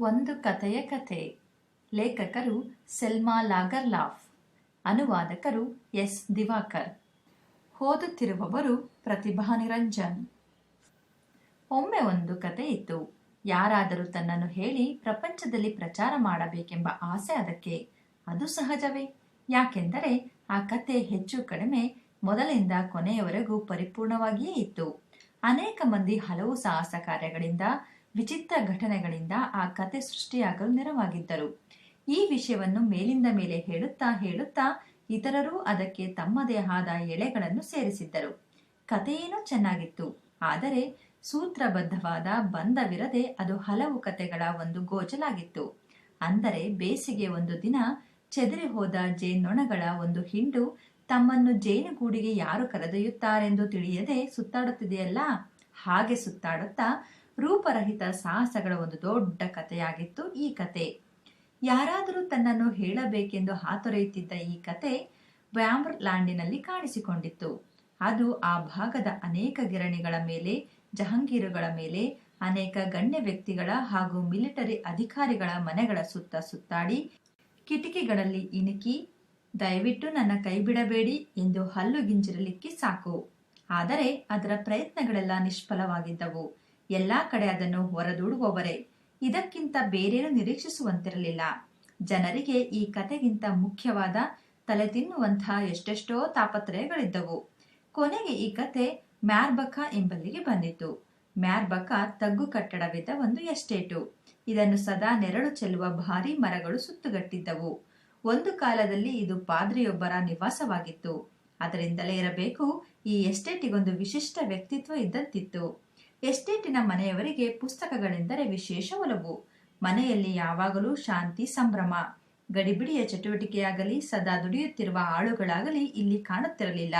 ಒಂದು ಕಥೆಯ ಕಥೆ. ಲೇಖಕರು ಸೆಲ್ಮಾ ಲಾಗರ್ಲಾಫ್, ಅನುವಾದಕರು ಎಸ್. ದಿವಾಕರ್. ಓದುತ್ತಿರುವವರು ಪ್ರತಿಭಾ ನಿರಂಜನ್. ಒಮ್ಮೆ ಒಂದು ಕತೆ ಇತ್ತು. ಯಾರಾದರೂ ತನ್ನನ್ನು ಹೇಳಿ ಪ್ರಪಂಚದಲ್ಲಿ ಪ್ರಚಾರ ಮಾಡಬೇಕೆಂಬ ಆಸೆ ಅದಕ್ಕೆ. ಅದು ಸಹಜವೇ. ಯಾಕೆಂದರೆ ಆ ಕತೆ ಹೆಚ್ಚು ಕಡಿಮೆ ಮೊದಲಿಂದ ಕೊನೆಯವರೆಗೂ ಪರಿಪೂರ್ಣವಾಗಿಯೇ ಇತ್ತು. ಅನೇಕ ಮಂದಿ ಹಲವು ಸಾಹಸ ಕಾರ್ಯಗಳಿಂದ ವಿಚಿತ್ರ ಘಟನೆಗಳಿಂದ ಆ ಕತೆ ಸೃಷ್ಟಿಯಾಗಲು ನೆರವಾಗಿದ್ದರು. ಈ ವಿಷಯವನ್ನು ಮೇಲಿಂದ ಮೇಲೆ ಹೇಳುತ್ತಾ ಹೇಳುತ್ತಾ ಇತರರು ಅದಕ್ಕೆ ತಮ್ಮದೇ ಆದ ಎಳೆಗಳನ್ನು ಸೇರಿಸಿದ್ದರು. ಕಥೆಯೇನೋ ಚೆನ್ನಾಗಿತ್ತು. ಆದರೆ ಸೂತ್ರಬದ್ಧವಾದ ಬಂಧವಿರದೆ ಅದು ಹಲವು ಕತೆಗಳ ಒಂದು ಗೋಚಲಾಗಿತ್ತು. ಅಂದರೆ ಬೇಸಿಗೆ ಒಂದು ದಿನ ಚೆದರಿ ಹೋದ ಜೇನೊಣಗಳ ಒಂದು ಹಿಂಡು ತಮ್ಮನ್ನು ಜೇನುಗೂಡಿಗೆ ಯಾರು ಕರೆದೊಯ್ಯುತ್ತಾರೆಂದು ತಿಳಿಯದೆ ಸುತ್ತಾಡುತ್ತಿದೆಯಲ್ಲ? ಹಾಗೆ ಸುತ್ತಾಡುತ್ತಾ ರೂಪರಹಿತ ಸಾಹಸಗಳ ಒಂದು ದೊಡ್ಡ ಕಥೆಯಾಗಿತ್ತು ಈ ಕತೆ ಯಾರಾದರೂ ತನ್ನನ್ನು ಹೇಳಬೇಕೆಂದು ಹಾತೊರೆಯುತ್ತಿದ್ದ ಈ ಕತೆ ವ್ಯಾಂಬರ್ಲ್ಯಾಂಡಿನಲ್ಲಿ ಕಾಣಿಸಿಕೊಂಡಿತ್ತು. ಅದು ಆ ಭಾಗದ ಅನೇಕ ಗಿರಣಿಗಳ ಮೇಲೆ, ಜಹಾಂಗೀರುಗಳ ಮೇಲೆ, ಅನೇಕ ಗಣ್ಯ ವ್ಯಕ್ತಿಗಳ ಹಾಗೂ ಮಿಲಿಟರಿ ಅಧಿಕಾರಿಗಳ ಮನೆಗಳ ಸುತ್ತ ಸುತ್ತಾಡಿ, ಕಿಟಕಿಗಳಲ್ಲಿ ಇಣುಕಿ, ದಯವಿಟ್ಟು ನನ್ನ ಕೈ ಬಿಡಬೇಡಿ ಎಂದು ಹಲ್ಲು ಗಿಂಜಿರಲಿಕ್ಕೆ ಸಾಕು. ಆದರೆ ಅದರ ಪ್ರಯತ್ನಗಳೆಲ್ಲ ನಿಷ್ಫಲವಾಗಿದ್ದವು. ಎಲ್ಲಾ ಕಡೆ ಅದನ್ನು ಹೊರದೂಡುವವರೇ. ಇದಕ್ಕಿಂತ ಬೇರೇನು ನಿರೀಕ್ಷಿಸುವಂತಿರಲಿಲ್ಲ. ಜನರಿಗೆ ಈ ಕತೆಗಿಂತ ಮುಖ್ಯವಾದ ತಲೆ ತಿನ್ನುವಂತಹ ಎಷ್ಟೆಷ್ಟೋ ತಾಪತ್ರಯಗಳಿದ್ದವು. ಕೊನೆಗೆ ಈ ಕತೆ ಮ್ಯಾರ್ಬಕ ಎಂಬಲ್ಲಿಗೆ ಬಂದಿತು ಮ್ಯಾರ್ಬಕ ತಗ್ಗು ಕಟ್ಟಡವಿದ್ದ ಒಂದು ಎಸ್ಟೇಟು. ಇದನ್ನು ಸದಾ ನೆರಳು ಚೆಲ್ಲುವ ಭಾರೀ ಮರಗಳು ಸುತ್ತುಗಟ್ಟಿದ್ದವು. ಒಂದು ಕಾಲದಲ್ಲಿ ಇದು ಪಾದ್ರಿಯೊಬ್ಬರ ನಿವಾಸವಾಗಿತ್ತು. ಅದರಿಂದಲೇ ಇರಬೇಕು ಈ ಎಸ್ಟೇಟಿಗೊಂದು ವಿಶಿಷ್ಟ ವ್ಯಕ್ತಿತ್ವ ಇದ್ದಂತಿತ್ತು. ಎಸ್ಟೇಟಿನ ಮನೆಯವರಿಗೆ ಪುಸ್ತಕಗಳೆಂದರೆ ವಿಶೇಷ ಒಲವು. ಮನೆಯಲ್ಲಿ ಯಾವಾಗಲೂ ಶಾಂತಿ ಸಂಭ್ರಮ. ಗಡಿಬಿಡಿಯ ಚಟುವಟಿಕೆಯಾಗಲಿ, ಸದಾ ದುಡಿಯುತ್ತಿರುವ ಆಳುಗಳಾಗಲಿ ಇಲ್ಲಿ ಕಾಣುತ್ತಿರಲಿಲ್ಲ.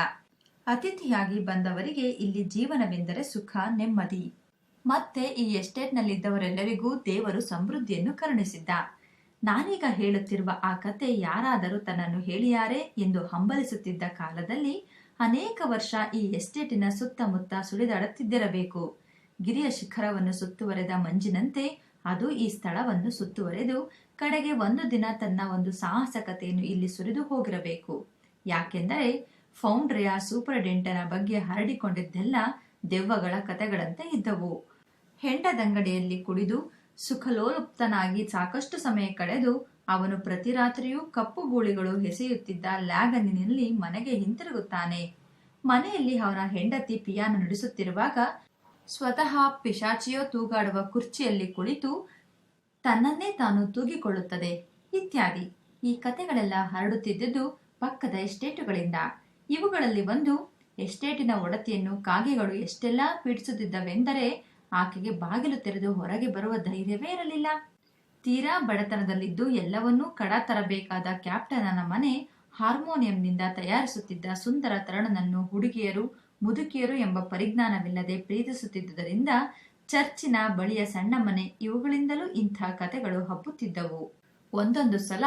ಅತಿಥಿಯಾಗಿ ಬಂದವರಿಗೆ ಇಲ್ಲಿ ಜೀವನವೆಂದರೆ ಸುಖ, ನೆಮ್ಮದಿ. ಮತ್ತೆ ಈ ಎಸ್ಟೇಟ್ನಲ್ಲಿದ್ದವರೆಲ್ಲರಿಗೂ ದೇವರು ಸಮೃದ್ಧಿಯನ್ನು ಕರುಣಿಸಿದ್ದ. ನಾನೀಗ ಹೇಳುತ್ತಿರುವ ಆ ಕತೆ ಯಾರಾದರೂ ತನ್ನನ್ನು ಹೇಳಿಯಾರೆ ಎಂದು ಹಂಬಲಿಸುತ್ತಿದ್ದ ಕಾಲದಲ್ಲಿ ಅನೇಕ ವರ್ಷ ಈ ಎಸ್ಟೇಟಿನ ಸುತ್ತಮುತ್ತ ಸುಳಿದಾಡುತ್ತಿದ್ದಿರಬೇಕು. ಗಿರಿಯ ಶಿಖರವನ್ನು ಸುತ್ತುವರೆದ ಮಂಜಿನಂತೆ ಅದು ಈ ಸ್ಥಳವನ್ನು ಸುತ್ತುವರೆದು ಕಡೆಗೆ ಒಂದು ದಿನ ತನ್ನ ಒಂದು ಸಾಹಸಕತೆಯನ್ನು ಇಲ್ಲಿ ಸುರಿದು ಹೋಗಿರಬೇಕು. ಯಾಕೆಂದರೆ ಫೌಂಡ್ರಿಯ ಸೂಪರ್ಡೆಂಟನ ಬಗ್ಗೆ ಹರಡಿಕೊಂಡಿದ್ದೆಲ್ಲ ದೆವ್ವಗಳ ಕಥೆಗಳಂತೆ ಇದ್ದವು. ಹೆಂಡದಂಗಡಿಯಲ್ಲಿ ಕುಡಿದು ಸುಖಲೋಲುಪ್ತನಾಗಿ ಸಾಕಷ್ಟು ಸಮಯ ಕಳೆದು ಅವನು ಪ್ರತಿ ರಾತ್ರಿಯೂ ಕಪ್ಪು ಗೂಳಿಗಳು ಎಸೆಯುತ್ತಿದ್ದ ಲ್ಯಾಗನಿನಲ್ಲಿ ಮನೆಗೆ ಹಿಂತಿರುಗುತ್ತಾನೆ. ಮನೆಯಲ್ಲಿ ಅವನ ಹೆಂಡತಿ ಪಿಯಾನೋ ನುಡಿಸುತ್ತಿರುವಾಗ ಸ್ವತಃ ಪಿಶಾಚಿಯೋ ತೂಗಾಡುವ ಕುರ್ಚಿಯಲ್ಲಿ ಕುಳಿತು ತನ್ನನ್ನೇ ತಾನು ತೂಗಿಕೊಳ್ಳುತ್ತದೆ ಇತ್ಯಾದಿ. ಈ ಕಥೆಗಳೆಲ್ಲ ಹರಡುತ್ತಿದ್ದುದು ಪಕ್ಕದ ಎಸ್ಟೇಟುಗಳಿಂದ. ಇವುಗಳಲ್ಲಿ ಒಂದು, ಎಸ್ಟೇಟಿನ ಒಡತಿಯನ್ನು ಕಾಗೆಗಳು ಎಷ್ಟೆಲ್ಲ ಪೀಡಿಸುತ್ತಿದ್ದವೆಂದರೆ ಆಕೆಗೆ ಬಾಗಿಲು ತೆರೆದು ಹೊರಗೆ ಬರುವ ಧೈರ್ಯವೇ ಇರಲಿಲ್ಲ. ತೀರಾ ಬಡತನದಲ್ಲಿದ್ದು ಎಲ್ಲವನ್ನೂ ಕಡ ತರಬೇಕಾದ ಕ್ಯಾಪ್ಟನನ ಮನೆ ಹಾರ್ಮೋನಿಯಂನಿಂದ ತಯಾರಿಸುತ್ತಿದ್ದ ಸುಂದರ ತರುಣನನ್ನು ಹುಡುಗಿಯರು ಮುದುಕಿಯರು ಎಂಬ ಪರಿಜ್ಞಾನವಿಲ್ಲದೆ ಪ್ರೀತಿಸುತ್ತಿದ್ದುದರಿಂದ ಚರ್ಚಿನ ಬಳಿಯ ಸಣ್ಣ ಮನೆ ಇವುಗಳಿಂದಲೂ ಇಂಥ ಕತೆಗಳು ಹಬ್ಬುತ್ತಿದ್ದವು. ಒಂದೊಂದು ಸಲ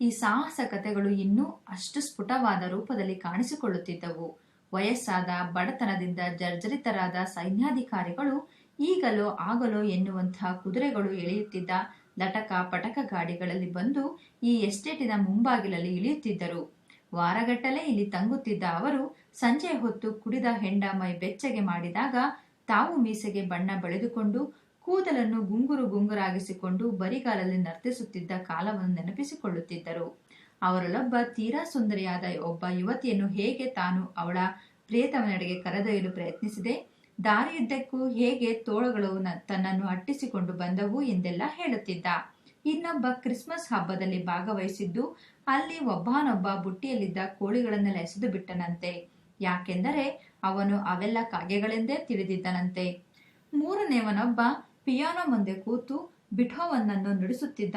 ಈ ಸಾಹಸ ಕಥೆಗಳು ಇನ್ನೂ ಅಷ್ಟು ಸ್ಫುಟವಾದ ರೂಪದಲ್ಲಿ ಕಾಣಿಸಿಕೊಳ್ಳುತ್ತಿದ್ದವು. ವಯಸ್ಸಾದ ಬಡತನದಿಂದ ಜರ್ಜರಿತರಾದ ಸೈನ್ಯಾಧಿಕಾರಿಗಳು ಈಗಲೋ ಆಗಲೋ ಎನ್ನುವಂತಹ ಕುದುರೆಗಳು ಎಳೆಯುತ್ತಿದ್ದ ಲಟಕ ಪಟಕ ಗಾಡಿಗಳಲ್ಲಿ ಬಂದು ಈ ಎಸ್ಟೇಟಿನ ಮುಂಬಾಗಿಲಲ್ಲಿ ಇಳಿಯುತ್ತಿದ್ದರು. ವಾರಗಟ್ಟಲೆ ಇಲ್ಲಿ ತಂಗುತ್ತಿದ್ದ ಅವರು ಸಂಜೆ ಹೊತ್ತು ಕುಡಿದ ಹೆಂಡ ಮೈ ಬೆಚ್ಚಗೆ ಮಾಡಿದಾಗ ತಾವು ಮೀಸೆಗೆ ಬಣ್ಣ ಬಳಿದುಕೊಂಡು ಕೂದಲನ್ನು ಗುಂಗುರು ಗುಂಗುರಾಗಿಸಿಕೊಂಡು ಬರಿಗಾಲಲ್ಲಿ ನರ್ತಿಸುತ್ತಿದ್ದ ಕಾಲವನ್ನು ನೆನಪಿಸಿಕೊಳ್ಳುತ್ತಿದ್ದರು. ಅವರಲ್ಲೊಬ್ಬ ತೀರಾ ಸುಂದರಿಯಾದ ಒಬ್ಬ ಯುವತಿಯನ್ನು ಹೇಗೆ ತಾನು ಅವಳ ಪ್ರಿಯತಮನೆಡೆಗೆ ಕರೆದೊಯ್ಯಲು ಪ್ರಯತ್ನಿಸಿದೆ, ದಾರಿಯುದ್ದಕ್ಕೂ ಹೇಗೆ ತೋಳುಗಳು ತನ್ನನ್ನು ಅಟ್ಟಿಸಿಕೊಂಡು ಬಂದವು ಎಂದೆಲ್ಲ ಹೇಳುತ್ತಿದ್ದ. ಇನ್ನೊಬ್ಬ ಕ್ರಿಸ್ಮಸ್ ಹಬ್ಬದಲ್ಲಿ ಭಾಗವಹಿಸಿದ್ದು ಅಲ್ಲಿ ಒಬ್ಬನೊಬ್ಬ ಬುಟ್ಟಿಯಲ್ಲಿದ್ದ ಕೋಳಿಗಳನ್ನೆಲ್ಲ ಎಸೆದು ಬಿಟ್ಟನಂತೆ. ಯಾಕೆಂದರೆ ಅವನು ಅವೆಲ್ಲ ಕಾಗೆಗಳೆಂದೇ ತಿಳಿದಿದ್ದನಂತೆ. ಮೂರನೆಯವನೊಬ್ಬ ಪಿಯಾನೋ ಮುಂದೆ ಕೂತು ಬಿಠೋವನ್ನನ್ನು ನುಡಿಸುತ್ತಿದ್ದ,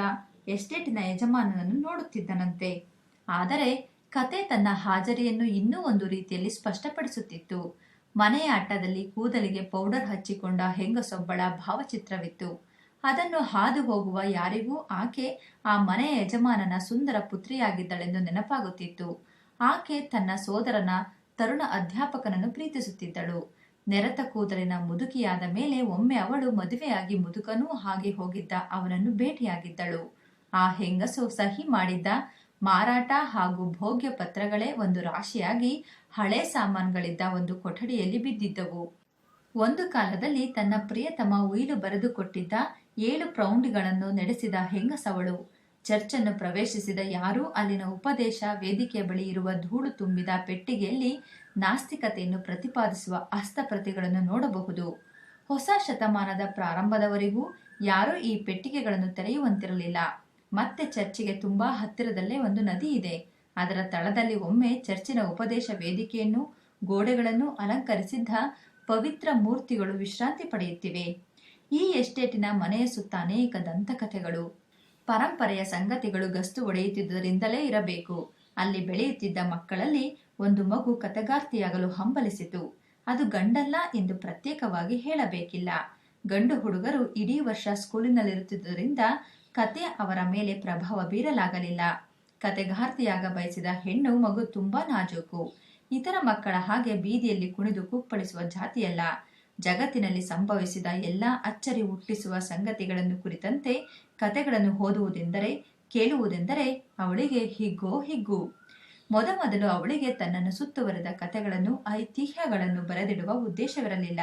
ಎಸ್ಟೇಟಿನ ಯಜಮಾನನನ್ನು ನೋಡುತ್ತಿದ್ದನಂತೆ. ಆದರೆ ಕತೆ ತನ್ನ ಹಾಜರಿಯನ್ನು ಇನ್ನೂ ಒಂದು ರೀತಿಯಲ್ಲಿ ಸ್ಪಷ್ಟಪಡಿಸುತ್ತಿತ್ತು. ಮನೆಯ ಆಟದಲ್ಲಿ ಕೂದಲಿಗೆ ಪೌಡರ್ ಹಚ್ಚಿಕೊಂಡ ಹೆಂಗಸೊಬ್ಬಳ ಭಾವಚಿತ್ರವಿತ್ತು. ಅದನ್ನು ಹಾದು ಹೋಗುವ ಯಾರಿಗೂ ಆಕೆ ಆ ಮನೆಯ ಯಜಮಾನನ ಸುಂದರ ಪುತ್ರಿಯಾಗಿದ್ದಳೆಂದು ನೆನಪಾಗುತ್ತಿತ್ತು. ಆಕೆ ತನ್ನ ಸೋದರನ ತರುಣ ಅಧ್ಯಾಪಕನನ್ನು ಪ್ರೀತಿಸುತ್ತಿದ್ದಳು. ನೆರತ ಕೂದಲಿನ ಮುದುಕಿಯಾದ ಮೇಲೆ ಒಮ್ಮೆ ಅವಳು ಮದುವೆಯಾಗಿ ಮುದುಕನೂ ಹಾಗೆ ಹೋಗಿದ್ದ ಅವನನ್ನು ಭೇಟಿಯಾಗಿದ್ದಳು. ಆ ಹೆಂಗಸು ಸಹಿ ಮಾಡಿದ್ದ ಮಾರಾಟ ಹಾಗೂ ಭೋಗ್ಯ ಪತ್ರಗಳೇ ಒಂದು ರಾಶಿಯಾಗಿ ಹಳೆ ಸಾಮಾನುಗಳಿದ್ದ ಒಂದು ಕೊಠಡಿಯಲ್ಲಿ ಬಿದ್ದಿದ್ದವು. ಒಂದು ಕಾಲದಲ್ಲಿ ತನ್ನ ಪ್ರಿಯತಮ ಉಯಿಲು ಬರೆದು ಕೊಟ್ಟಿದ್ದ ಏಳು ಪ್ರೌಂಡ್ಗಳನ್ನು ನಡೆಸಿದ ಹೆಂಗಸವಳು. ಚರ್ಚನ್ನು ಪ್ರವೇಶಿಸಿದ ಯಾರೂ ಅಲ್ಲಿನ ಉಪದೇಶ, ವೇದಿಕೆಯ ಬಳಿ ಇರುವ ಧೂಳು ತುಂಬಿದ ಪೆಟ್ಟಿಗೆಯಲ್ಲಿ ನಾಸ್ತಿಕತೆಯನ್ನು ಪ್ರತಿಪಾದಿಸುವ ಹಸ್ತಪ್ರತಿಗಳನ್ನು ನೋಡಬಹುದು. ಹೊಸ ಶತಮಾನದ ಪ್ರಾರಂಭದವರೆಗೂ ಯಾರೂ ಈ ಪೆಟ್ಟಿಗೆಗಳನ್ನು ತೆರೆಯುವಂತಿರಲಿಲ್ಲ. ಮತ್ತೆ ಚರ್ಚಿಗೆ ತುಂಬಾ ಹತ್ತಿರದಲ್ಲೇ ಒಂದು ನದಿ ಇದೆ. ಅದರ ತಳದಲ್ಲಿ ಒಮ್ಮೆ ಚರ್ಚಿನ ಉಪದೇಶ ವೇದಿಕೆಯನ್ನು, ಗೋಡೆಗಳನ್ನು ಅಲಂಕರಿಸಿದ್ದ ಪವಿತ್ರ ಮೂರ್ತಿಗಳು ವಿಶ್ರಾಂತಿ ಪಡೆಯುತ್ತಿವೆ. ಈ ಎಸ್ಟೇಟಿನ ಮನೆಯ ಸುತ್ತ ಅನೇಕ ದಂತಕಥೆಗಳು. ಪರಂಪರೆಯ ಸಂಗತಿಗಳು ಗಸ್ತು ಒಡೆಯುತ್ತಿದ್ದುದರಿಂದಲೇ ಇರಬೇಕು. ಅಲ್ಲಿ ಬೆಳೆಯುತ್ತಿದ್ದ ಮಕ್ಕಳಲ್ಲಿ ಒಂದು ಮಗು ಕಥೆಗಾರ್ತಿಯಾಗಲು ಹಂಬಲಿಸಿತು. ಅದು ಗಂಡಲ್ಲ ಎಂದು ಪ್ರತ್ಯೇಕವಾಗಿ ಹೇಳಬೇಕಿಲ್ಲ. ಗಂಡು ಹುಡುಗರು ಇಡೀ ವರ್ಷ ಸ್ಕೂಲಿನಲ್ಲಿರುತ್ತಿದ್ದರಿಂದ ಕತೆ ಅವರ ಮೇಲೆ ಪ್ರಭಾವ ಬೀರಲಾಗಲಿಲ್ಲ. ಕತೆಗಾರ್ತಿಯಾಗ ಬಯಸಿದ ಹೆಣ್ಣು ಮಗು ತುಂಬಾ ನಾಜೂಕು. ಇತರ ಮಕ್ಕಳ ಹಾಗೆ ಬೀದಿಯಲ್ಲಿ ಕುಣಿದು ಕುಪ್ಪಳಿಸುವ ಜಾತಿಯಲ್ಲ. ಜಗತ್ತಿನಲ್ಲಿ ಸಂಭವಿಸಿದ ಎಲ್ಲ ಅಚ್ಚರಿ ಹುಟ್ಟಿಸುವ ಸಂಗತಿಗಳನ್ನು ಕುರಿತಂತೆ ಕತೆಗಳನ್ನು ಓದುವುದೆಂದರೆ, ಕೇಳುವುದೆಂದರೆ ಅವಳಿಗೆ ಹಿಗ್ಗೋ ಹಿಗ್ಗು. ಮೊದಮೊದಲು ಅವಳಿಗೆ ತನ್ನನ್ನು ಸುತ್ತುವರೆದ ಕಥೆಗಳನ್ನು, ಐತಿಹ್ಯಗಳನ್ನು ಬರೆದಿಡುವ ಉದ್ದೇಶವಿರಲಿಲ್ಲ.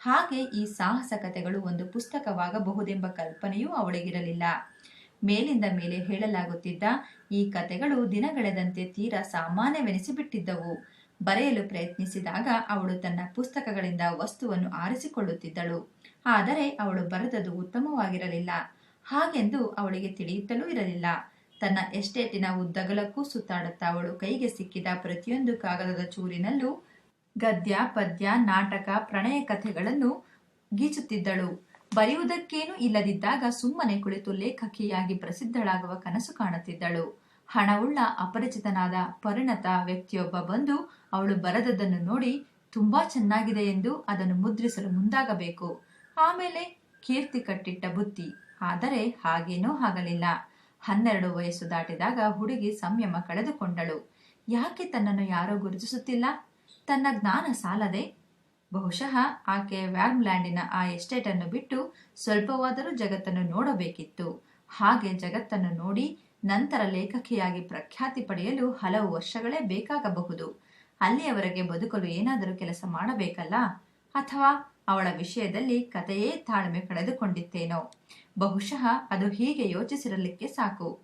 ಹಾಗೆ ಈ ಸಾಹಸ ಕಥೆಗಳು ಒಂದು ಪುಸ್ತಕವಾಗಬಹುದೆಂಬ ಕಲ್ಪನೆಯೂ ಅವಳಿಗಿರಲಿಲ್ಲ. ಮೇಲಿಂದ ಮೇಲೆ ಹೇಳಲಾಗುತ್ತಿದ್ದ ಈ ಕತೆಗಳು ದಿನಗಳೆದಂತೆ ತೀರಾ ಸಾಮಾನ್ಯವೆನಿಸಿಬಿಟ್ಟಿದ್ದವು. ಬರೆಯಲು ಪ್ರಯತ್ನಿಸಿದಾಗ ಅವಳು ತನ್ನ ಪುಸ್ತಕಗಳಿಂದ ವಸ್ತುವನ್ನು ಆರಿಸಿಕೊಳ್ಳುತ್ತಿದ್ದಳು. ಆದರೆ ಅವಳು ಬರೆದದು ಉತ್ತಮವಾಗಿರಲಿಲ್ಲ. ಹಾಗೆಂದು ಅವಳಿಗೆ ತಿಳಿಯುತ್ತಲೂ ಇರಲಿಲ್ಲ. ತನ್ನ ಎಸ್ಟೇಟಿನ ಉದ್ದಗಲಕ್ಕೂ ಸುತ್ತಾಡುತ್ತಾ ಅವಳು ಕೈಗೆ ಸಿಕ್ಕಿದ ಪ್ರತಿಯೊಂದು ಕಾಗದದ ಚೂರಿನಲ್ಲೂ ಗದ್ಯ, ಪದ್ಯ, ನಾಟಕ, ಪ್ರಣಯ ಕಥೆಗಳನ್ನು ಗೀಚುತ್ತಿದ್ದಳು. ಬರೆಯುವುದಕ್ಕೇನೂ ಇಲ್ಲದಿದ್ದಾಗ ಸುಮ್ಮನೆ ಕುಳಿತು ಲೇಖಕಿಯಾಗಿ ಪ್ರಸಿದ್ಧಳಾಗುವ ಕನಸು ಕಾಣುತ್ತಿದ್ದಳು. ಹಣವುಳ್ಳ ಅಪರಿಚಿತನಾದ ಪರಿಣತ ವ್ಯಕ್ತಿಯೊಬ್ಬ ಬಂದು ಅವಳು ಬರೆದದ್ದನ್ನು ನೋಡಿ ತುಂಬಾ ಚೆನ್ನಾಗಿದೆ ಎಂದು ಅದನ್ನು ಮುದ್ರಿಸಲು ಮುಂದಾಗಬೇಕು. ಆಮೇಲೆ ಕೀರ್ತಿ ಕಟ್ಟಿಟ್ಟ ಬುತ್ತಿ. ಆದರೆ ಹಾಗೇನೂ ಆಗಲಿಲ್ಲ. ಹನ್ನೆರಡು ವಯಸ್ಸು ದಾಟಿದಾಗ ಹುಡುಗಿ ಸಂಯಮ ಕಳೆದುಕೊಂಡಳು. ಯಾಕೆ ತನ್ನನ್ನು ಯಾರೋ ಗುರುತಿಸುತ್ತಿಲ್ಲ? ತನ್ನ ಜ್ಞಾನ ಸಾಲದೆ? ಬಹುಶಃ ಆಕೆ ವ್ಯಾಮ್ಲ್ಯಾಂಡಿನ ಆ ಎಸ್ಟೇಟ್ ಅನ್ನು ಬಿಟ್ಟು ಸ್ವಲ್ಪವಾದರೂ ಜಗತ್ತನ್ನು ನೋಡಬೇಕಿತ್ತು. ಹಾಗೆ ಜಗತ್ತನ್ನು ನೋಡಿ ನಂತರ ಲೇಖಕಿಯಾಗಿ ಪ್ರಖ್ಯಾತಿ ಪಡೆಯಲು ಹಲವು ವರ್ಷಗಳೇ ಬೇಕಾಗಬಹುದು. ಅಲ್ಲಿಯವರೆಗೆ ಬದುಕಲು ಏನಾದರೂ ಕೆಲಸ ಮಾಡಬೇಕಲ್ಲ? ಅಥವಾ ಅವಳ ವಿಷಯದಲ್ಲಿ ಕತೆಯೇ ತಾಳ್ಮೆ ಕಳೆದುಕೊಂಡಿತ್ತೇನೋ? ಬಹುಶಃ ಅದು ಹೀಗೆ ಯೋಚಿಸಿರಲಿಕ್ಕೆ ಸಾಕು.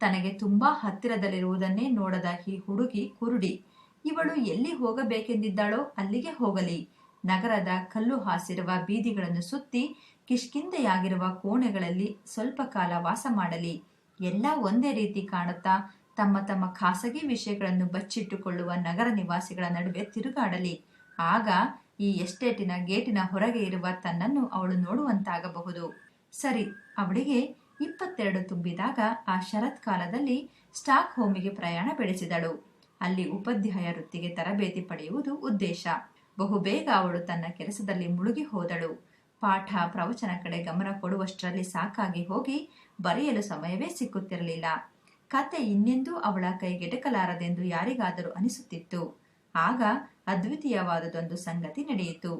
ತನಗೆ ತುಂಬಾ ಹತ್ತಿರದಲ್ಲಿರುವುದನ್ನೇ ನೋಡದ ಈ ಹುಡುಗಿ ಕುರುಡಿ. ಇವಳು ಎಲ್ಲಿ ಹೋಗಬೇಕೆಂದಿದ್ದಾಳೋ ಅಲ್ಲಿಗೆ ಹೋಗಲಿ. ನಗರದ ಕಲ್ಲು ಹಾಸಿರುವ ಬೀದಿಗಳನ್ನು ಸುತ್ತಿ ಕಿಷ್ಕಿಂದೆಯಾಗಿರುವ ಕೋಣೆಗಳಲ್ಲಿ ಸ್ವಲ್ಪ ಕಾಲ ವಾಸ ಮಾಡಲಿ. ಎಲ್ಲ ಒಂದೇ ರೀತಿ ಕಾಣುತ್ತಾ ತಮ್ಮ ತಮ್ಮ ಖಾಸಗಿ ವಿಷಯಗಳನ್ನು ಬಚ್ಚಿಟ್ಟುಕೊಳ್ಳುವ ನಗರ ನಿವಾಸಿಗಳ ನಡುವೆ ತಿರುಗಾಡಲಿ. ಆಗ ಈ ಎಸ್ಟೇಟಿನ ಗೇಟಿನ ಹೊರಗೆ ಇರುವ ತನ್ನನ್ನು ಅವಳು ನೋಡುವಂತಾಗಬಹುದು. ಸರಿ, ಅವಳಿಗೆ ಇಪ್ಪತ್ತೆರಡು ತುಂಬಿದಾಗ ಆ ಶರತ್ಕಾಲದಲ್ಲಿ ಸ್ಟಾಕ್ ಹೋಮಿಗೆ ಪ್ರಯಾಣ ಬೆಳೆಸಿದಳು. ಅಲ್ಲಿ ಉಪಾಧ್ಯಾಯ ವೃತ್ತಿಗೆ ತರಬೇತಿ ಪಡೆಯುವುದು ಉದ್ದೇಶ. ಬಹುಬೇಗ ಅವಳು ತನ್ನ ಕೆಲಸದಲ್ಲಿ ಮುಳುಗಿ ಹೋದಳು. ಪಾಠ, ಪ್ರವಚನ ಕಡೆ ಗಮನ ಕೊಡುವಷ್ಟರಲ್ಲಿ ಸಾಕಾಗಿ ಹೋಗಿ ಬರೆಯಲು ಸಮಯವೇ ಸಿಕ್ಕುತ್ತಿರಲಿಲ್ಲ. ಕತೆ ಇನ್ನೆಂದೂ ಅವಳ ಕೈಗೆಟಕಲಾರದೆಂದು ಯಾರಿಗಾದರೂ ಅನಿಸುತ್ತಿತ್ತು. ಆಗ ಅದ್ವಿತೀಯವಾದದೊಂದು ಸಂಗತಿ ನಡೆಯಿತು.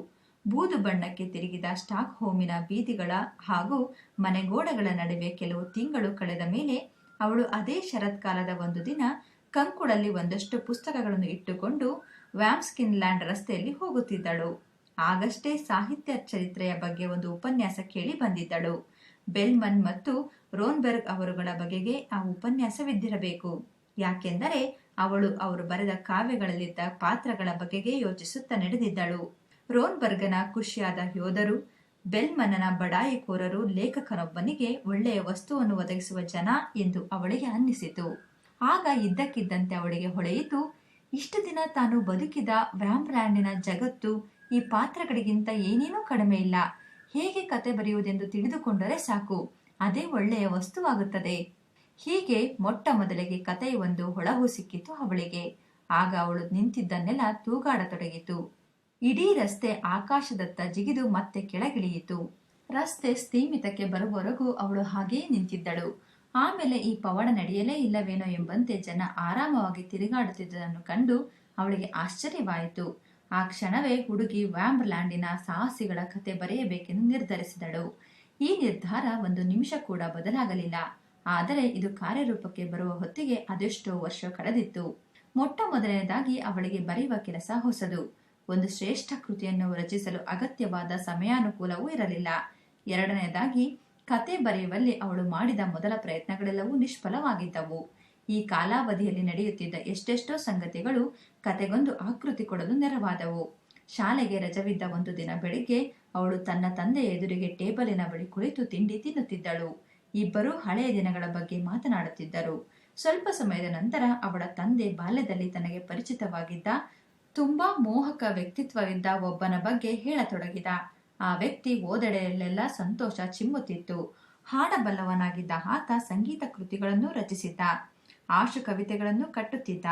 ಬೂದು ಬಣ್ಣಕ್ಕೆ ತಿರುಗಿದ ಸ್ಟಾಕ್ ಹೋಮಿನ ಬೀದಿಗಳ ಹಾಗೂ ಮನೆಗೋಡೆಗಳ ನಡುವೆ ಕೆಲವು ತಿಂಗಳು ಕಳೆದ ಮೇಲೆ ಅವಳು ಅದೇ ಶರತ್ಕಾಲದ ಒಂದು ದಿನ ಕಂಕುಳಲ್ಲಿ ಒಂದಷ್ಟು ಪುಸ್ತಕಗಳನ್ನು ಇಟ್ಟುಕೊಂಡು ವ್ಯಾಮ್ಸ್ಕಿನ್ಲ್ಯಾಂಡ್ ರಸ್ತೆಯಲ್ಲಿ ಹೋಗುತ್ತಿದ್ದಳು. ಆಗಷ್ಟೇ ಸಾಹಿತ್ಯ ಚರಿತ್ರೆಯ ಬಗ್ಗೆ ಒಂದು ಉಪನ್ಯಾಸ ಕೇಳಿ ಬಂದಿದ್ದಳು. ಬೆಲ್ಮನ್ ಮತ್ತು ರೋನ್ಬರ್ಗ್ ಅವರುಗಳ ಬಗೆಗೆ ಆ ಉಪನ್ಯಾಸವಿದ್ದಿರಬೇಕು ಯಾಕೆಂದರೆ ಅವಳು ಅವರು ಬರೆದ ಕಾವ್ಯಗಳಲ್ಲಿದ್ದ ಪಾತ್ರಗಳ ಬಗೆಗೆ ಯೋಚಿಸುತ್ತಾ ನಡೆದಿದ್ದಳು. ರೋನ್ಬರ್ಗನ ಖುಷಿಯಾದ ಯೋಧರು, ಬೆಲ್ಮನ್ನನ ಬಡಾಯಿಕೋರರು ಲೇಖಕನೊಬ್ಬನಿಗೆ ಒಳ್ಳೆಯ ವಸ್ತುವನ್ನು ಒದಗಿಸುವ ಜನ ಎಂದು ಅವಳಿಗೆ ಅನ್ನಿಸಿತು. ಆಗ ಇದ್ದಕ್ಕಿದ್ದಂತೆ ಅವಳಿಗೆ ಹೊಳೆಯಿತು, ಇಷ್ಟು ದಿನ ತಾನು ಬದುಕಿದ ವ್ಯಾಂಬ್ರ್ಯಾಂಡಿನ ಜಗತ್ತು ಈ ಪಾತ್ರಗಳಿಗಿಂತ ಏನೇನೂ ಕಡಿಮೆ ಇಲ್ಲ. ಹೇಗೆ ಕತೆ ಬರೆಯುವುದೆಂದು ತಿಳಿದುಕೊಂಡರೆ ಸಾಕು. ಅದೇ ಒಳ್ಳೆಯ ವಸ್ತುವಾಗುತ್ತದೆ. ಹೀಗೆ ಮೊಟ್ಟ ಮೊದಲಿಗೆ ಕತೆಯ ಒಂದು ಹೊಳಹು ಸಿಕ್ಕಿತು ಅವಳಿಗೆ. ಆಗ ಅವಳು ನಿಂತಿದ್ದನ್ನೆಲ್ಲ ತೂಗಾಡತೊಡಗಿತು. ಇಡೀ ರಸ್ತೆ ಆಕಾಶದತ್ತ ಜಿಗಿದು ಮತ್ತೆ ಕೆಳಗಿಳಿಯಿತು. ರಸ್ತೆ ಸ್ಥೀಮಿತಕ್ಕೆ ಬರುವವರೆಗೂ ಅವಳು ಹಾಗೆಯೇ ನಿಂತಿದ್ದಳು. ಆಮೇಲೆ ಈ ಪವಾಡ ನಡೆಯಲೇ ಇಲ್ಲವೇನೋ ಎಂಬಂತೆ ಜನ ಆರಾಮವಾಗಿ ತಿರುಗಾಡುತ್ತಿದ್ದುದನ್ನು ಕಂಡು ಅವಳಿಗೆ ಆಶ್ಚರ್ಯವಾಯಿತು. ಆ ಕ್ಷಣವೇ ಹುಡುಗಿ ವ್ಯಾಂಬರ್ಲ್ಯಾಂಡಿನ ಸಾಹಸಿಗಳ ಕತೆ ಬರೆಯಬೇಕೆಂದು ನಿರ್ಧರಿಸಿದಳು. ಈ ನಿರ್ಧಾರ ಒಂದು ನಿಮಿಷ ಕೂಡ ಬದಲಾಗಲಿಲ್ಲ. ಆದರೆ ಇದು ಕಾರ್ಯರೂಪಕ್ಕೆ ಬರುವ ಹೊತ್ತಿಗೆ ಅದೆಷ್ಟೋ ವರ್ಷ ಕಳೆದಿತ್ತು. ಮೊಟ್ಟ ಮೊದಲನೇದಾಗಿ ಅವಳಿಗೆ ಬರೆಯುವ ಕೆಲಸ ಹೊಸದು. ಒಂದು ಶ್ರೇಷ್ಠ ಕೃತಿಯನ್ನು ರಚಿಸಲು ಅಗತ್ಯವಾದ ಸಮಯಾನುಕೂಲವೂ ಇರಲಿಲ್ಲ. ಎರಡನೆಯದಾಗಿ ಕತೆ ಬರೆಯುವಲ್ಲಿ ಅವಳು ಮಾಡಿದ ಮೊದಲ ಪ್ರಯತ್ನಗಳೆಲ್ಲವೂ ನಿಷ್ಫಲವಾಗಿದ್ದವು. ಈ ಕಾಲಾವಧಿಯಲ್ಲಿ ನಡೆಯುತ್ತಿದ್ದ ಎಷ್ಟೆಷ್ಟೋ ಸಂಗತಿಗಳು ಕತೆಗೊಂದು ಆಕೃತಿ ಕೊಡಲು ನೆರವಾದವು. ಶಾಲೆಗೆ ರಜವಿದ್ದ ಒಂದು ದಿನ ಬೆಳಿಗ್ಗೆ ಅವಳು ತನ್ನ ತಂದೆಯ ಎದುರಿಗೆ ಟೇಬಲಿನ ಬಳಿ ಕುಳಿತು ತಿಂಡಿ ತಿನ್ನುತ್ತಿದ್ದಳು. ಇಬ್ಬರೂ ಹಳೆಯ ದಿನಗಳ ಬಗ್ಗೆ ಮಾತನಾಡುತ್ತಿದ್ದರು. ಸ್ವಲ್ಪ ಸಮಯದ ನಂತರ ಅವಳ ತಂದೆ ಬಾಲ್ಯದಲ್ಲಿ ತನಗೆ ಪರಿಚಿತವಾಗಿದ್ದ, ತುಂಬಾ ಮೋಹಕ ವ್ಯಕ್ತಿತ್ವವಿದ್ದ ಒಬ್ಬನ ಬಗ್ಗೆ ಹೇಳತೊಡಗಿದ. ಆ ವ್ಯಕ್ತಿ ಓದಡೆಯಲ್ಲೆಲ್ಲ ಸಂತೋಷ ಚಿಮ್ಮುತ್ತಿತ್ತು. ಹಾಡಬಲ್ಲವನಾಗಿದ್ದ ಆತ ಸಂಗೀತ ಕೃತಿಗಳನ್ನು ರಚಿಸಿದ್ದ. ಆಶು ಕವಿತೆಗಳನ್ನು ಕಟ್ಟುತ್ತಿದ್ದ.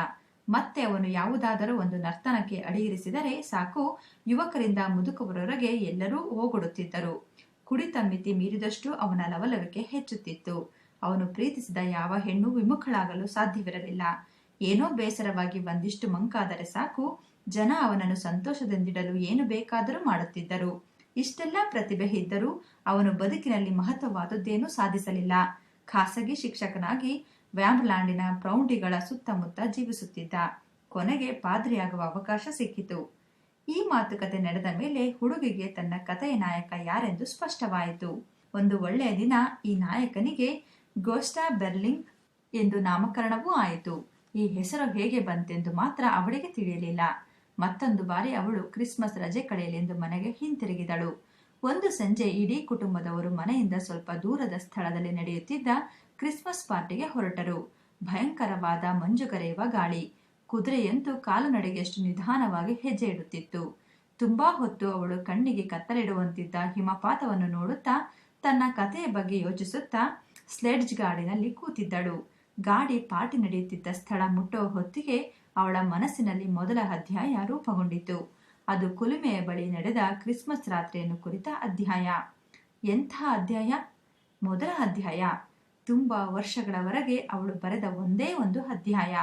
ಮತ್ತೆ ಅವನು ಯಾವುದಾದರೂ ಒಂದು ನರ್ತನಕ್ಕೆ ಅಡಿಯಿರಿಸಿದರೆ ಸಾಕು. ಯುವಕರಿಂದ ಮುದುಕರವರೆಗೆ ಎಲ್ಲರೂ ಹೋಗೊಡುತ್ತಿದ್ದರು ಕುಡಿತ ಮಿತಿ ಮೀರಿದಷ್ಟು ಅವನ ಲವಲವಿಕೆ ಹೆಚ್ಚುತ್ತಿತ್ತು. ಅವನು ಪ್ರೀತಿಸಿದ ಯಾವ ಹೆಣ್ಣು ವಿಮುಖಳಾಗಲು ಸಾಧ್ಯವಿರಲಿಲ್ಲ. ಏನೋ ಬೇಸರವಾಗಿ ಒಂದಿಷ್ಟು ಮಂಕಾದರೆ ಸಾಕು. ಜನ ಅವನನ್ನು ಸಂತೋಷದಿಂದಿಡಲು ಏನು ಬೇಕಾದರೂ ಮಾಡುತ್ತಿದ್ದರು. ಇಷ್ಟೆಲ್ಲ ಪ್ರತಿಭೆ ಇದ್ದರೂ ಅವನು ಬದುಕಿನಲ್ಲಿ ಮಹತ್ವವಾದದ್ದೇನೂ ಸಾಧಿಸಲಿಲ್ಲ. ಖಾಸಗಿ ಶಿಕ್ಷಕನಾಗಿ ವ್ಯಾಂಬ್ಲ್ಯಾಂಡಿನ ಪ್ರೌಢಿಗಳ ಸುತ್ತಮುತ್ತ ಜೀವಿಸುತ್ತಿದ್ದ ಕೊನೆಗೆ ಪಾದ್ರಿಯಾಗುವ ಅವಕಾಶ ಸಿಕ್ಕಿತು. ಈ ಮಾತುಕತೆ ನಡೆದ ಮೇಲೆ ಹುಡುಗಿಗೆ ತನ್ನ ಕಥೆಯ ನಾಯಕ ಯಾರೆಂದು ಸ್ಪಷ್ಟವಾಯಿತು. ಒಂದು ಒಳ್ಳೆಯ ದಿನ ಈ ನಾಯಕನಿಗೆ ಗೋಸ್ಟಾ ಬೆರ್ಲಿಂಗ್ ಎಂದು ನಾಮಕರಣವೂ ಆಯಿತು. ಈ ಹೆಸರು ಹೇಗೆ ಬಂತೆಂದು ಮಾತ್ರ ಅವಳಿಗೆ ತಿಳಿಯಲಿಲ್ಲ. ಮತ್ತೊಂದು ಬಾರಿ ಅವಳು ಕ್ರಿಸ್ಮಸ್ ರಜೆ ಕಳೆಯಲೆಂದು ಮನೆಗೆ ಹಿಂತಿರುಗಿದಳು. ಒಂದು ಸಂಜೆ ಇಡೀ ಕುಟುಂಬದವರು ಮನೆಯಿಂದ ಸ್ವಲ್ಪ ದೂರದ ಸ್ಥಳದಲ್ಲಿ ನಡೆಯುತ್ತಿದ್ದ ಕ್ರಿಸ್ಮಸ್ ಪಾರ್ಟಿಗೆ ಹೊರಟರು. ಭಯಂಕರವಾದ ಮಂಜುಗರೆಯುವ ಗಾಳಿ. ಕುದುರೆಯಂತೂ ಕಾಲುನಡೆಗೆಷ್ಟು ನಿಧಾನವಾಗಿ ಹೆಜ್ಜೆ ಇಡುತ್ತಿತ್ತು ತುಂಬಾ ಹೊತ್ತು ಅವಳು ಕಣ್ಣಿಗೆ ಕತ್ತಲಿಡುವಂತಿದ್ದ ಹಿಮಪಾತವನ್ನು ನೋಡುತ್ತಾ, ತನ್ನ ಕಥೆಯ ಬಗ್ಗೆ ಯೋಚಿಸುತ್ತಾ ಸ್ಲೆಡ್ಜ್ ಗಾಡಿನಲ್ಲಿ ಕೂತಿದ್ದಳು. ಗಾಡಿ ಪಾರ್ಟಿ ನಡೆಯುತ್ತಿದ್ದ ಸ್ಥಳ ಮುಟ್ಟುವ ಹೊತ್ತಿಗೆ ಅವಳ ಮನಸ್ಸಿನಲ್ಲಿ ಮೊದಲ ಅಧ್ಯಾಯ ರೂಪುಗೊಂಡಿತು. ಅದು ಕುಲುಮೆಯ ಬಳಿ ನಡೆದ ಕ್ರಿಸ್ಮಸ್ ರಾತ್ರಿಯನ್ನು ಕುರಿತ ಅಧ್ಯಾಯ. ಎಂಥ ಅಧ್ಯಾಯ? ಮೊದಲ ಅಧ್ಯಾಯ. ತುಂಬಾ ವರ್ಷಗಳವರೆಗೆ ಅವಳು ಬರೆದ ಒಂದೇ ಒಂದು ಅಧ್ಯಾಯ.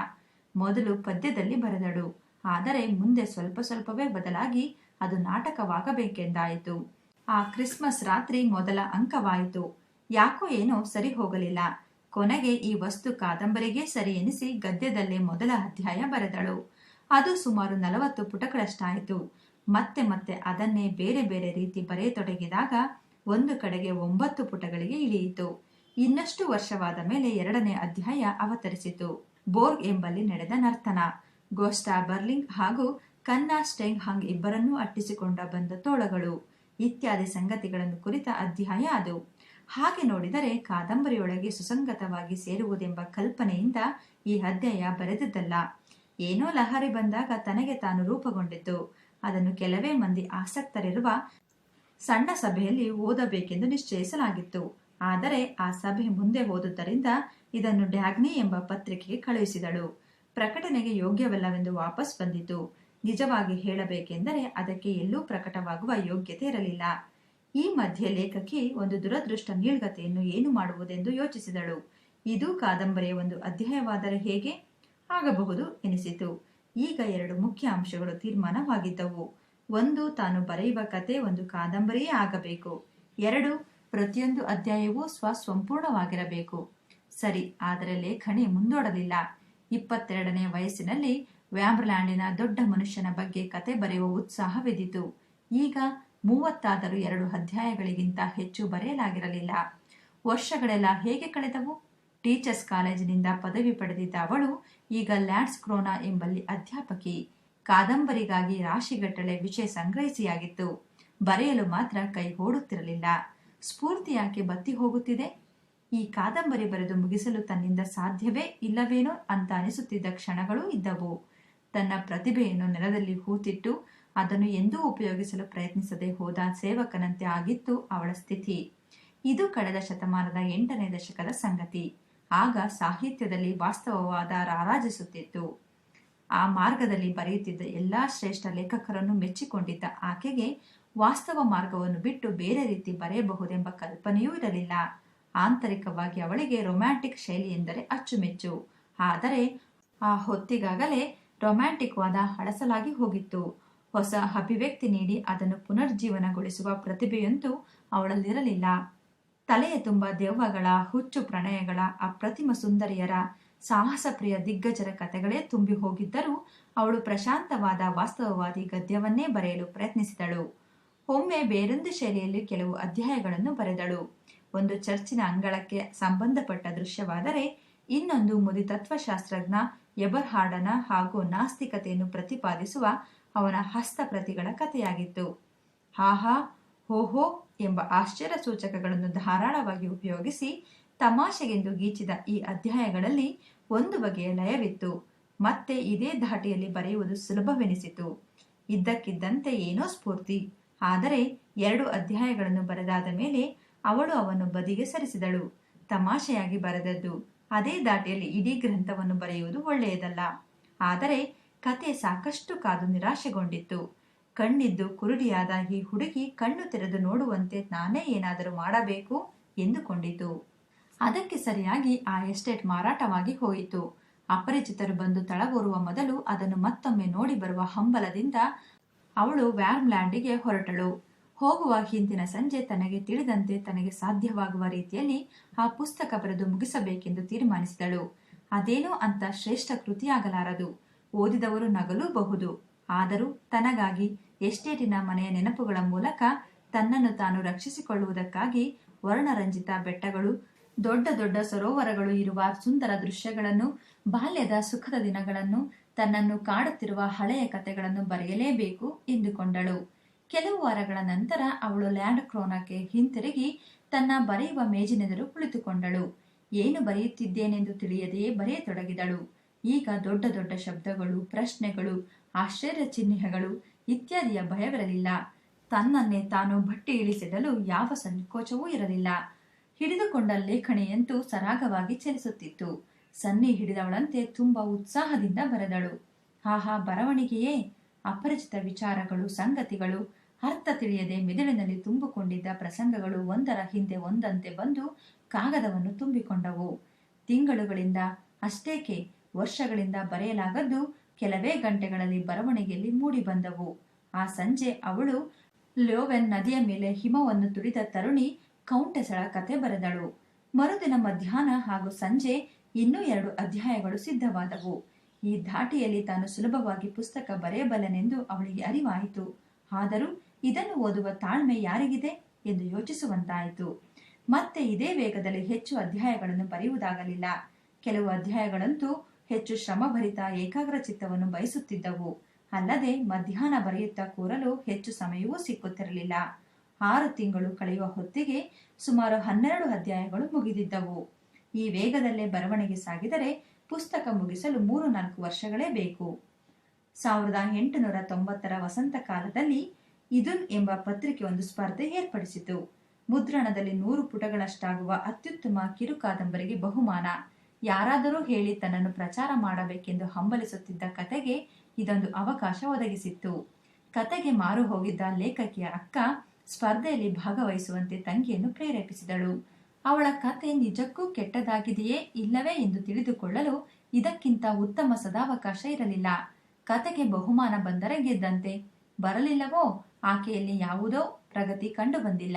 ಮೊದಲು ಪದ್ಯದಲ್ಲಿ ಬರೆದಳು. ಆದರೆ ಮುಂದೆ ಸ್ವಲ್ಪ ಸ್ವಲ್ಪವೇ ಬದಲಾಗಿ ಅದು ನಾಟಕವಾಗಬೇಕೆಂದಾಯಿತು. ಆ ಕ್ರಿಸ್ಮಸ್ ರಾತ್ರಿ ಮೊದಲ ಅಂಕವಾಯಿತು. ಯಾಕೋ ಏನೋ ಸರಿ ಹೋಗಲಿಲ್ಲ. ಕೊನೆಗೆ ಈ ವಸ್ತು ಕಾದಂಬರಿಗೆ ಸರಿ ಎನಿಸಿ ಗದ್ಯದಲ್ಲೇ ಮೊದಲ ಅಧ್ಯಾಯ ಬರೆದಳು. ಅದು ಸುಮಾರು ನಲವತ್ತು ಪುಟಗಳಷ್ಟಾಯಿತು. ಮತ್ತೆ ಮತ್ತೆ ಅದನ್ನೇ ಬೇರೆ ಬೇರೆ ರೀತಿ ಬರೆಯತೊಡಗಿದಾಗ ಒಂದು ಕಡೆಗೆ ಒಂಬತ್ತು ಪುಟಗಳಿಗೆ ಇಳಿಯಿತು. ಇನ್ನಷ್ಟು ವರ್ಷವಾದ ಮೇಲೆ ಎರಡನೇ ಅಧ್ಯಾಯ ಅವತರಿಸಿತು. ಬೋರ್ಗ್ ಎಂಬಲ್ಲಿ ನಡೆದ ನರ್ತನ. ಗೋಸ್ಟಾ ಬರ್ಲಿಂಗ್ ಹಾಗೂ ಕನ್ನಾ ಸ್ಟೆಂಗ್ ಹಂಗ್ ಇಬ್ಬರನ್ನೂ ಅಟ್ಟಿಸಿಕೊಂಡ ಬಂದ ತೋಳಗಳು. ಇತ್ಯಾದಿ ಸಂಗತಿಗಳನ್ನು ಕುರಿತ ಅಧ್ಯಾಯ ಅದು. ಹಾಗೆ ನೋಡಿದರೆ ಕಾದಂಬರಿಯೊಳಗೆ ಸುಸಂಗತವಾಗಿ ಸೇರುವುದೆಂಬ ಕಲ್ಪನೆಯಿಂದ ಈ ಅಧ್ಯಾಯ ಬರೆದಿದ್ದಲ್ಲ. ಏನೋ ಲಹರಿ ಬಂದಾಗ ತನಗೆ ತಾನು ರೂಪುಗೊಂಡಿತ್ತು. ಅದನ್ನು ಕೆಲವೇ ಮಂದಿ ಆಸಕ್ತರಿರುವ ಸಣ್ಣ ಸಭೆಯಲ್ಲಿ ಓದಬೇಕೆಂದು ನಿಶ್ಚಯಿಸಲಾಗಿತ್ತು. ಆದರೆ ಆ ಸಭೆ ಮುಂದೆ ಹೋದುದರಿಂದ ಇದನ್ನು ಡ್ಯಾಗ್ನಿ ಎಂಬ ಪತ್ರಿಕೆಗೆ ಕಳುಹಿಸಿದಳು. ಪ್ರಕಟಣೆಗೆ ಯೋಗ್ಯವಲ್ಲವೆಂದು ವಾಪಸ್ ಬಂದಿತು. ನಿಜವಾಗಿ ಹೇಳಬೇಕೆಂದರೆ ಅದಕ್ಕೆ ಎಲ್ಲೂ ಪ್ರಕಟವಾಗುವ ಯೋಗ್ಯತೆ ಇರಲಿಲ್ಲ. ಈ ಮಧ್ಯೆ ಲೇಖಕಿ ಒಂದು ದುರದೃಷ್ಟ ನೀಳ್ಗತೆಯನ್ನು ಏನು ಮಾಡುವುದೆಂದು ಯೋಚಿಸಿದಳು. ಇದು ಕಾದಂಬರಿಯ ಒಂದು ಅಧ್ಯಾಯವಾದರೆ ಹೇಗೆ? ಆಗಬಹುದು ಎನಿಸಿತು. ಈಗ ಎರಡು ಮುಖ್ಯ ಅಂಶಗಳು ತೀರ್ಮಾನವಾಗಿದ್ದವು. ಒಂದು, ತಾನು ಬರೆಯುವ ಕತೆ ಒಂದು ಕಾದಂಬರಿಯೇ ಆಗಬೇಕು. ಎರಡು ಪ್ರತಿಯೊಂದು ಅಧ್ಯಾಯವೂ ಸ್ವಸಂಪೂರ್ಣವಾಗಿರಬೇಕು. ಸರಿ, ಆದರೆ ಲೇಖನಿ ಮುಂದೂಡಲಿಲ್ಲ. ಇಪ್ಪತ್ತೆರಡನೇ ವಯಸ್ಸಿನಲ್ಲಿ ವ್ಯಾಂಬ್ರ್ಲ್ಯಾಂಡಿನ ದೊಡ್ಡ ಮನುಷ್ಯನ ಬಗ್ಗೆ ಕತೆ ಬರೆಯುವ ಉತ್ಸಾಹವಿದ್ದಿತು ಈಗ ಮೂವತ್ತಾದರೂ ಎರಡು ಅಧ್ಯಾಯಗಳಿಗಿಂತ ಹೆಚ್ಚು ಬರೆಯಲಾಗಿರಲಿಲ್ಲ. ವರ್ಷಗಳೆಲ್ಲ ಹೇಗೆ ಕಳೆದವು? ಟೀಚರ್ಸ್ ಕಾಲೇಜಿನಿಂದ ಪದವಿ ಪಡೆದಿದ್ದ ಅವಳು ಈಗ ಲ್ಯಾಂಡ್ಸ್ ಕ್ರೋನಾ ಎಂಬಲ್ಲಿ ಅಧ್ಯಾಪಕಿ. ಕಾದಂಬರಿಗಾಗಿ ರಾಶಿಗಟ್ಟಲೆ ವಿಷಯ ಸಂಗ್ರಹಿಸಿಯಾಗಿತ್ತು. ಬರೆಯಲು ಮಾತ್ರ ಕೈ ಓಡುತ್ತಿರಲಿಲ್ಲ ಸ್ಫೂರ್ತಿ ಯಾಕೆ ಬತ್ತಿ ಹೋಗುತ್ತಿದೆ? ಈ ಕಾದಂಬರಿ ಬರೆದು ಮುಗಿಸಲು ತನ್ನಿಂದ ಸಾಧ್ಯವೇ ಇಲ್ಲವೇನೋ ಅಂತ ಅನಿಸುತ್ತಿದ್ದ ಕ್ಷಣಗಳು ಇದ್ದವು. ತನ್ನ ಪ್ರತಿಭೆಯನ್ನು ನೆಲದಲ್ಲಿ ಹೂತಿಟ್ಟು ಅದನ್ನು ಎಂದೂ ಉಪಯೋಗಿಸಲು ಪ್ರಯತ್ನಿಸದೆ ಹೋದ ಸೇವಕನಂತೆ ಆಗಿತ್ತು ಅವಳ ಸ್ಥಿತಿ. ಇದು ಕಳೆದ ಶತಮಾನದ ಎಂಟನೇ ದಶಕದ ಸಂಗತಿ. ಆಗ ಸಾಹಿತ್ಯದಲ್ಲಿ ವಾಸ್ತವವಾದ ರಾರಾಜಿಸುತ್ತಿತ್ತು. ಆ ಮಾರ್ಗದಲ್ಲಿ ಬರೆಯುತ್ತಿದ್ದ ಎಲ್ಲಾ ಶ್ರೇಷ್ಠ ಲೇಖಕರನ್ನು ಮೆಚ್ಚಿಕೊಂಡಿದ್ದ ಆಕೆಗೆ ವಾಸ್ತವ ಮಾರ್ಗವನ್ನು ಬಿಟ್ಟು ಬೇರೆ ರೀತಿ ಬರೆಯಬಹುದೆಂಬ ಕಲ್ಪನೆಯೂ ಇರಲಿಲ್ಲ. ಆಂತರಿಕವಾಗಿ ಅವಳಿಗೆ ರೊಮ್ಯಾಂಟಿಕ್ ಶೈಲಿ ಎಂದರೆ ಅಚ್ಚುಮೆಚ್ಚು. ಆದರೆ ಆ ಹೊತ್ತಿಗಾಗಲೇ ರೊಮ್ಯಾಂಟಿಕ್ ವಾದ ಹಳಸಲಾಗಿ ಹೋಗಿತ್ತು. ಹೊಸ ಅಭಿವ್ಯಕ್ತಿ ನೀಡಿ ಅದನ್ನು ಪುನರ್ಜೀವನಗೊಳಿಸುವ ಪ್ರತಿಭೆಯಂತೂ ಅವಳಲ್ಲಿರಲಿಲ್ಲ. ತಲೆಯ ತುಂಬ ದೆವ್ವಗಳ, ಹುಚ್ಚು ಪ್ರಣಯಗಳ, ಅಪ್ರತಿಮ ಸುಂದರಿಯರ, ಸಾಹಸಪ್ರಿಯ ದಿಗ್ಗಜರ ಕಥೆಗಳೇ ತುಂಬಿ ಹೋಗಿದ್ದರೂ ಅವಳು ಪ್ರಶಾಂತವಾದ ವಾಸ್ತವವಾದಿ ಗದ್ಯವನ್ನೇ ಬರೆಯಲು ಪ್ರಯತ್ನಿಸಿದಳು. ಒಮ್ಮೆ ಬೇರೊಂದು ಶೈಲಿಯಲ್ಲಿ ಕೆಲವು ಅಧ್ಯಾಯಗಳನ್ನು ಬರೆದಳು. ಒಂದು ಚರ್ಚಿನ ಅಂಗಳಕ್ಕೆ ಸಂಬಂಧಪಟ್ಟ ದೃಶ್ಯವಾದರೆ ಇನ್ನೊಂದು ಮುದಿ ತತ್ವಶಾಸ್ತ್ರಜ್ಞ ಎಬರ್ಹಾರ್ಡನ ಹಾಗೂ ನಾಸ್ತಿಕತೆಯನ್ನು ಪ್ರತಿಪಾದಿಸುವ ಅವನ ಹಸ್ತಪ್ರತಿಗಳ ಕಥೆಯಾಗಿತ್ತು. ಹಾಹಾ ಹೋಹೋ ಎಂಬ ಆಶ್ಚರ್ಯ ಸೂಚಕಗಳನ್ನು ಧಾರಾಳವಾಗಿ ಉಪಯೋಗಿಸಿ ತಮಾಷೆಗೆಂದು ಗೀಚಿದ ಈ ಅಧ್ಯಾಯಗಳಲ್ಲಿ ಒಂದು ಬಗೆಯ ಲಯವಿತ್ತು. ಮತ್ತೆ ಇದೇ ಧಾಟಿಯಲ್ಲಿ ಬರೆಯುವುದು ಸುಲಭವೆನಿಸಿತು. ಇದ್ದಕ್ಕಿದ್ದಂತೆ ಏನೋ ಸ್ಫೂರ್ತಿ. ಆದರೆ ಎರಡು ಅಧ್ಯಾಯಗಳನ್ನು ಬರೆದಾದ ಮೇಲೆ ಅವಳು ಅವನ್ನು ಬದಿಗೆ ಸರಿಸಿದಳು. ತಮಾಷೆಯಾಗಿ ಬರೆದದ್ದು, ಅದೇ ದಾಟಿಯಲ್ಲಿ ಇಡೀ ಗ್ರಂಥವನ್ನು ಬರೆಯುವುದು ಒಳ್ಳೆಯದಲ್ಲ. ಆದರೆ ಕತೆ ಸಾಕಷ್ಟು ಕಾದು ನಿರಾಶೆಗೊಂಡಿತ್ತು. ಕಣ್ಣಿದ್ದು ಕುರುಡಿಯಾದ ಈ ಹುಡುಗಿ ಕಣ್ಣು ತೆರೆದು ನೋಡುವಂತೆ ನಾನೇ ಏನಾದರೂ ಮಾಡಬೇಕು ಎಂದುಕೊಂಡಿತು. ಅದಕ್ಕೆ ಸರಿಯಾಗಿ ಆ ಎಸ್ಟೇಟ್ ಮಾರಾಟವಾಗಿ ಹೋಯಿತು. ಅಪರಿಚಿತರು ಬಂದು ತಳಗೂರುವ ಮೊದಲು ಅದನ್ನು ಮತ್ತೊಮ್ಮೆ ನೋಡಿ ಬರುವ ಹಂಬಲದಿಂದ ಅವಳು ವ್ಯಾರ್ಮ್ಲ್ಯಾಂಡಿಗೆ ಹೊರಟಳು. ಹೋಗುವ ಹಿಂದಿನ ಸಂಜೆ ತನಗೆ ತಿಳಿದಂತೆ ತನಗೆ ಸಾಧ್ಯವಾಗುವ ರೀತಿಯಲ್ಲಿ ಆ ಪುಸ್ತಕ ಬರೆದು ಮುಗಿಸಬೇಕೆಂದು ತೀರ್ಮಾನಿಸಿದಳು. ಅದೇನೋ ಅಂತ ಶ್ರೇಷ್ಠ ಕೃತಿಯಾಗಲಾರದು. ಓದಿದವರು ನಗಲೂಬಹುದು. ಆದರೂ ತನಗಾಗಿ ಎಸ್ಟೇಟಿನ ಮನೆಯ ನೆನಪುಗಳ ಮೂಲಕ ತನ್ನನ್ನು ತಾನು ರಕ್ಷಿಸಿಕೊಳ್ಳುವುದಕ್ಕಾಗಿ ವರ್ಣರಂಜಿತ ಬೆಟ್ಟಗಳು, ದೊಡ್ಡ ದೊಡ್ಡ ಸರೋವರಗಳು ಇರುವ ಸುಂದರ ದೃಶ್ಯಗಳನ್ನು, ಬಾಲ್ಯದ ಸುಖದ ದಿನಗಳನ್ನು ತನ್ನನ್ನು ಕಾಡುತ್ತಿರುವ ಹಳೆಯ ಕಥೆಗಳನ್ನು ಬರೆಯಲೇಬೇಕು ಎಂದುಕೊಂಡಳು. ಕೆಲವು ವಾರಗಳ ನಂತರ ಅವಳು ಲ್ಯಾಂಡ್ ಕ್ರೋನಕ್ಕೆ ಹಿಂತಿರುಗಿ ತನ್ನ ಬರೆಯುವ ಮೇಜಿನೆದುರು ಕುಳಿತುಕೊಂಡಳು. ಏನು ಬರೆಯುತ್ತಿದ್ದೇನೆಂದು ತಿಳಿಯದೆಯೇ ಬರೆಯತೊಡಗಿದಳು. ಈಗ ದೊಡ್ಡ ದೊಡ್ಡ ಶಬ್ದಗಳು, ಪ್ರಶ್ನೆಗಳು, ಆಶ್ಚರ್ಯ ಚಿಹ್ನೆಗಳು ಇತ್ಯಾದಿಯ ಭಯವಿರಲಿಲ್ಲ. ತನ್ನನ್ನೇ ತಾನು ಭಟ್ಟಿ ಇಳಿಸಿಡಲು ಯಾವ ಸಂಕೋಚವೂ ಇರಲಿಲ್ಲ. ಹಿಡಿದುಕೊಂಡ ಲೇಖನೆಯಂತೂ ಸರಾಗವಾಗಿ ಚಲಿಸುತ್ತಿತ್ತು. ಸನ್ನಿ ಹಿಡಿದವಳಂತೆ ತುಂಬಾ ಉತ್ಸಾಹದಿಂದ ಬರೆದಳು. ಆಹಾ, ಬರವಣಿಗೆಯೇ! ಅಪರಿಚಿತ ವಿಚಾರಗಳು, ಸಂಗತಿಗಳು, ಅರ್ಥ ತಿಳಿಯದೆ ಮೆದುಳಿನಲ್ಲಿ ತುಂಬಿಕೊಂಡಿದ್ದ ಪ್ರಸಂಗಗಳು ಒಂದರ ಹಿಂದೆ ಒಂದಂತೆ ಬಂದು ಕಾಗದವನ್ನು ತುಂಬಿಕೊಂಡವು. ತಿಂಗಳುಗಳಿಂದ ಅಷ್ಟೇಕೆ, ವರ್ಷಗಳಿಂದ ಬರೆಯಲಾಗದ್ದು ಕೆಲವೇ ಗಂಟೆಗಳಲ್ಲಿ ಬರವಣಿಗೆಯಲ್ಲಿ ಮೂಡಿಬಂದವು. ಆ ಸಂಜೆ ಅವಳು ಲೋವೆನ್ ನದಿಯ ಮೇಲೆ ಹಿಮವನ್ನು ತುಳಿದ ತರುಣಿ ಕೌಂಟೆಸಳ ಕತೆ ಬರೆದಳು. ಮರುದಿನ ಮಧ್ಯಾಹ್ನ ಹಾಗೂ ಸಂಜೆ ಇನ್ನೂ ಎರಡು ಅಧ್ಯಾಯಗಳು ಸಿದ್ಧವಾದವು. ಈ ಧಾಟಿಯಲ್ಲಿ ತಾನು ಸುಲಭವಾಗಿ ಪುಸ್ತಕ ಬರೆಯಬಲ್ಲನೆಂದು ಅವಳಿಗೆ ಅರಿವಾಯಿತು. ಆದರೂ ಇದನ್ನು ಓದುವ ತಾಳ್ಮೆ ಯಾರಿಗಿದೆ ಎಂದು ಯೋಚಿಸುವಂತಾಯಿತು. ಮತ್ತೆ ಇದೇ ವೇಗದಲ್ಲಿ ಹೆಚ್ಚು ಅಧ್ಯಾಯಗಳನ್ನು ಬರೆಯುವುದಾಗಲಿಲ್ಲ. ಕೆಲವು ಅಧ್ಯಾಯಗಳಂತೂ ಹೆಚ್ಚು ಶ್ರಮಭರಿತ ಏಕಾಗ್ರ ಚಿತ್ತವನ್ನು ಬಯಸುತ್ತಿದ್ದವು. ಅಲ್ಲದೆ ಮಧ್ಯಾಹ್ನ ಬರೆಯುತ್ತಾ ಕೂರಲು ಹೆಚ್ಚು ಸಮಯವೂ ಸಿಕ್ಕುತ್ತಿರಲಿಲ್ಲ. ಆರು ತಿಂಗಳು ಕಳೆಯುವ ಹೊತ್ತಿಗೆ ಸುಮಾರು ಹನ್ನೆರಡು ಅಧ್ಯಾಯಗಳು ಮುಗಿದಿದ್ದವು. ಈ ವೇಗದಲ್ಲೇ ಬರವಣಿಗೆ ಸಾಗಿದರೆ ಪುಸ್ತಕ ಮುಗಿಸಲು ಮೂರು ನಾಲ್ಕು ವರ್ಷಗಳೇ ಬೇಕು. ಸಾವಿರದ ಎಂಟುನೂರ ತೊಂಬತ್ತರ ವಸಂತ ಕಾಲದಲ್ಲಿ ಇದುನ್ ಎಂಬ ಪತ್ರಿಕೆ ಒಂದು ಸ್ಪರ್ಧೆ ಏರ್ಪಡಿಸಿತು. ಮುದ್ರಣದಲ್ಲಿ ನೂರು ಪುಟಗಳಷ್ಟಾಗುವ ಅತ್ಯುತ್ತಮ ಕಿರು ಕಾದಂಬರಿಗೆ ಬಹುಮಾನ. ಯಾರಾದರೂ ಹೇಳಿ ತನ್ನನ್ನು ಪ್ರಚಾರ ಮಾಡಬೇಕೆಂದು ಹಂಬಲಿಸುತ್ತಿದ್ದ ಕತೆಗೆ ಇದೊಂದು ಅವಕಾಶ ಒದಗಿಸಿತ್ತು. ಕತೆಗೆ ಮಾರು ಹೋಗಿದ್ದ ಲೇಖಕಿಯ ಅಕ್ಕ ಸ್ಪರ್ಧೆಯಲ್ಲಿ ಭಾಗವಹಿಸುವಂತೆ ತಂಗಿಯನ್ನು ಪ್ರೇರೇಪಿಸಿದಳು. ಅವಳ ಕತೆ ನಿಜಕ್ಕೂ ಕೆಟ್ಟದಾಗಿದೆಯೇ ಇಲ್ಲವೇ ಎಂದು ತಿಳಿದುಕೊಳ್ಳಲು ಇದಕ್ಕಿಂತ ಉತ್ತಮ ಸದಾವಕಾಶ ಇರಲಿಲ್ಲ. ಕತೆಗೆ ಬಹುಮಾನ ಬಂದರೆ ಗೆದ್ದಂತೆ. ಬರಲಿಲ್ಲವೋ? ಆಕೆಯಲ್ಲಿ ಯಾವುದೋ ಪ್ರಗತಿ ಕಂಡು ಬಂದಿಲ್ಲ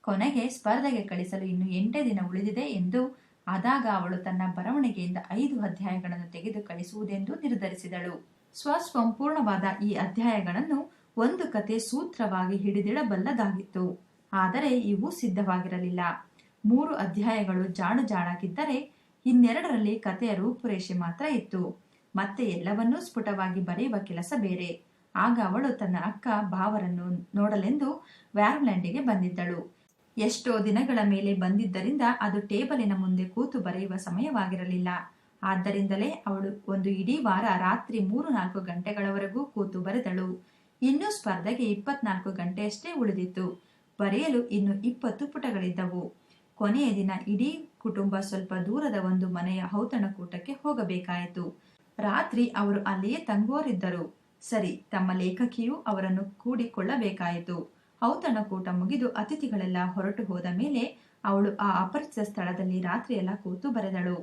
ಕೊನೆಗೆ ಸ್ಪರ್ಧೆಗೆ ಕಳಿಸಲು ಇನ್ನು ಎಂಟೇ ದಿನ ಉಳಿದಿದೆ ಎಂದು ಆದಾಗ ಅವಳು ತನ್ನ ಬರವಣಿಗೆಯಿಂದ ಐದು ಅಧ್ಯಾಯಗಳನ್ನು ತೆಗೆದು ಕಳಿಸುವುದೆಂದು ನಿರ್ಧರಿಸಿದಳು. ಸ್ವಸಂಪೂರ್ಣವಾದ ಈ ಅಧ್ಯಾಯಗಳನ್ನು ಒಂದು ಕತೆ ಸೂತ್ರವಾಗಿ ಹಿಡಿದಿಡಬಲ್ಲದಾಗಿತ್ತು. ಆದರೆ ಇವು ಸಿದ್ಧವಾಗಿರಲಿಲ್ಲ. ಮೂರು ಅಧ್ಯಾಯಗಳು ಜಾಡು ಜಾಣಾಗಿದ್ದರೆ ಇನ್ನೆರಡರಲ್ಲಿ ಕಥೆಯ ರೂಪುರೇಷೆ ಮಾತ್ರ ಇತ್ತು. ಮತ್ತೆ ಎಲ್ಲವನ್ನೂ ಸ್ಫುಟವಾಗಿ ಬರೆಯುವ ಕೆಲಸ ಬೇರೆ. ಆಗ ಅವಳು ತನ್ನ ಅಕ್ಕ ಭಾವರನ್ನು ನೋಡಲೆಂದು ವ್ಯಾರ್ಲ್ಯಾಂಡಿಗೆ ಬಂದಿದ್ದಳು. ಎಷ್ಟೋ ದಿನಗಳ ಮೇಲೆ ಬಂದಿದ್ದರಿಂದ ಅದು ಟೇಬಲಿನ ಮುಂದೆ ಕೂತು ಬರೆಯುವ ಸಮಯವಾಗಿರಲಿಲ್ಲ. ಆದ್ದರಿಂದಲೇ ಅವಳು ಒಂದು ಇಡೀ ವಾರ ರಾತ್ರಿ ಮೂರು ನಾಲ್ಕು ಗಂಟೆಗಳವರೆಗೂ ಕೂತು ಬರೆದಳು. ಇನ್ನೂ ಸ್ಪರ್ಧೆಗೆ ಇಪ್ಪತ್ನಾಲ್ಕು ಗಂಟೆಯಷ್ಟೇ ಉಳಿದಿತ್ತು. ಬರೆಯಲು ಇನ್ನು ಇಪ್ಪತ್ತು ಪುಟಗಳಿದ್ದವು. ಕೊನೆಯ ದಿನ ಇಡೀ ಕುಟುಂಬ ಸ್ವಲ್ಪ ದೂರದ ಒಂದು ಮನೆಯ ಔತಣಕೂಟಕ್ಕೆ ಹೋಗಬೇಕಾಯಿತು. ರಾತ್ರಿ ಅವರು ಅಲ್ಲಿಯೇ ತಂಗುವರಿದ್ದರು. ಸರಿ, ತಮ್ಮ ಲೇಖಕಿಯು ಅವರನ್ನು ಕೂಡಿಕೊಳ್ಳಬೇಕಾಯಿತು. ಔತಣಕೂಟ ಮುಗಿದು ಅತಿಥಿಗಳೆಲ್ಲ ಹೊರಟು ಹೋದ ಮೇಲೆ ಅವಳು ಆ ಅಪರಿಚಿತ ಸ್ಥಳದಲ್ಲಿ ರಾತ್ರಿಯೆಲ್ಲ ಕೂತು ಬರೆದಳು.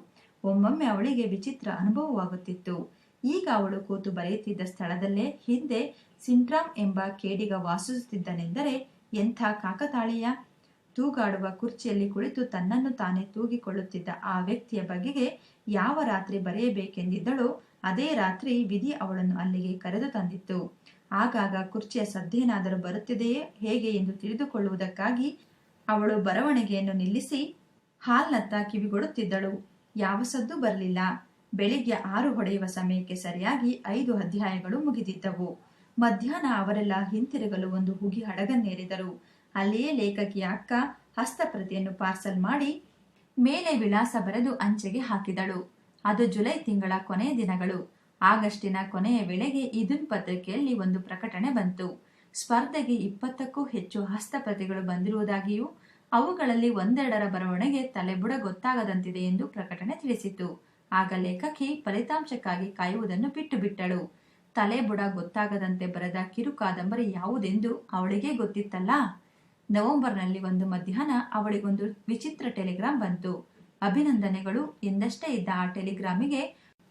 ಒಮ್ಮೊಮ್ಮೆ ಅವಳಿಗೆ ವಿಚಿತ್ರ ಅನುಭವವಾಗುತ್ತಿತ್ತು. ಈಗ ಅವಳು ಕೂತು ಬರೆಯುತ್ತಿದ್ದ ಸ್ಥಳದಲ್ಲೇ ಹಿಂದೆ ಸಿಂಟ್ರಾಮ್ ಎಂಬ ಕೇಡಿಗ ವಾಸಿಸುತ್ತಿದ್ದನೆಂದರೆ ಎಂಥ ಕಾಕತಾಳೀಯ? ತೂಗಾಡುವ ಕುರ್ಚಿಯಲ್ಲಿ ಕುಳಿತು ತನ್ನನ್ನು ತಾನೇ ತೂಗಿಕೊಳ್ಳುತ್ತಿದ್ದ ಆ ವ್ಯಕ್ತಿಯ ಬಗೆಗೆ ಯಾವ ರಾತ್ರಿ ಬರೆಯಬೇಕೆಂದಿದ್ದಳೋ, ಅದೇ ರಾತ್ರಿ ವಿಧಿ ಅವಳನ್ನು ಅಲ್ಲಿಗೆ ಕರೆದು ತಂದಿತ್ತು. ಆಗಾಗ ಕುರ್ಚಿಯ ಸದ್ದೇನಾದರೂ ಬರುತ್ತಿದೆಯೇ, ಹೇಗೆ ಎಂದು ತಿಳಿದುಕೊಳ್ಳುವುದಕ್ಕಾಗಿ ಅವಳು ಬರವಣಿಗೆಯನ್ನು ನಿಲ್ಲಿಸಿ ಹಾಲ್ನತ್ತ ಕಿವಿಗೊಡುತ್ತಿದ್ದಳು. ಯಾವ ಸದ್ದು ಬರಲಿಲ್ಲ. ಬೆಳಿಗ್ಗೆ ಆರು ಹೊಡೆಯುವ ಸಮಯಕ್ಕೆ ಸರಿಯಾಗಿ ಐದು ಅಧ್ಯಾಯಗಳು ಮುಗಿದಿದ್ದವು. ಮಧ್ಯಾಹ್ನ ಅವರೆಲ್ಲ ಹಿಂತಿರುಗಲು ಒಂದು ಹುಗಿ ಹಡಗನ್ನೇರಿದರು. ಅಲ್ಲಿಯೇ ಲೇಖಕಿಯ ಅಕ್ಕ ಹಸ್ತಪ್ರತಿಯನ್ನು ಪಾರ್ಸಲ್ ಮಾಡಿ ಮೇಲೆ ವಿಳಾಸ ಬರೆದು ಅಂಚೆಗೆ ಹಾಕಿದಳು. ಅದು ಜುಲೈ ತಿಂಗಳ ಕೊನೆಯ ದಿನಗಳು. ಆಗಸ್ಟಿನ ಕೊನೆಯ ವೇಳೆಗೆ ಇದುನ್ ಪತ್ರಿಕೆಯಲ್ಲಿ ಒಂದು ಪ್ರಕಟಣೆ ಬಂತು. ಸ್ಪರ್ಧೆಗೆ ಇಪ್ಪತ್ತಕ್ಕೂ ಹೆಚ್ಚು ಹಸ್ತಪ್ರತಿಗಳು ಬಂದಿರುವುದಾಗಿಯೂ, ಅವುಗಳಲ್ಲಿ ಒಂದೆರಡರ ಬರವಣಿಗೆ ತಲೆಬುಡ ಗೊತ್ತಾಗದಂತಿದೆ ಎಂದು ಪ್ರಕಟಣೆ ತಿಳಿಸಿತು. ಆಗ ಲೇಖಕಿ ಫಲಿತಾಂಶಕ್ಕಾಗಿ ಕಾಯುವುದನ್ನು ಬಿಟ್ಟು ಬಿಟ್ಟಳು ತಲೆಬುಡ ಗೊತ್ತಾಗದಂತೆ ಬರೆದ ಕಿರು ಕಾದಂಬರಿ ಯಾವುದೆಂದು ಅವಳಿಗೆ ಗೊತ್ತಿತ್ತಲ್ಲ? ನವೆಂಬರ್ನಲ್ಲಿ ಒಂದು ಮಧ್ಯಾಹ್ನ ಅವಳಿಗೊಂದು ವಿಚಿತ್ರ ಟೆಲಿಗ್ರಾಮ್ ಬಂತು. ಅಭಿನಂದನೆಗಳು. ಎಂದಷ್ಟೇ ಇದ್ದ ಆ ಟೆಲಿಗ್ರಾಮಿಗೆ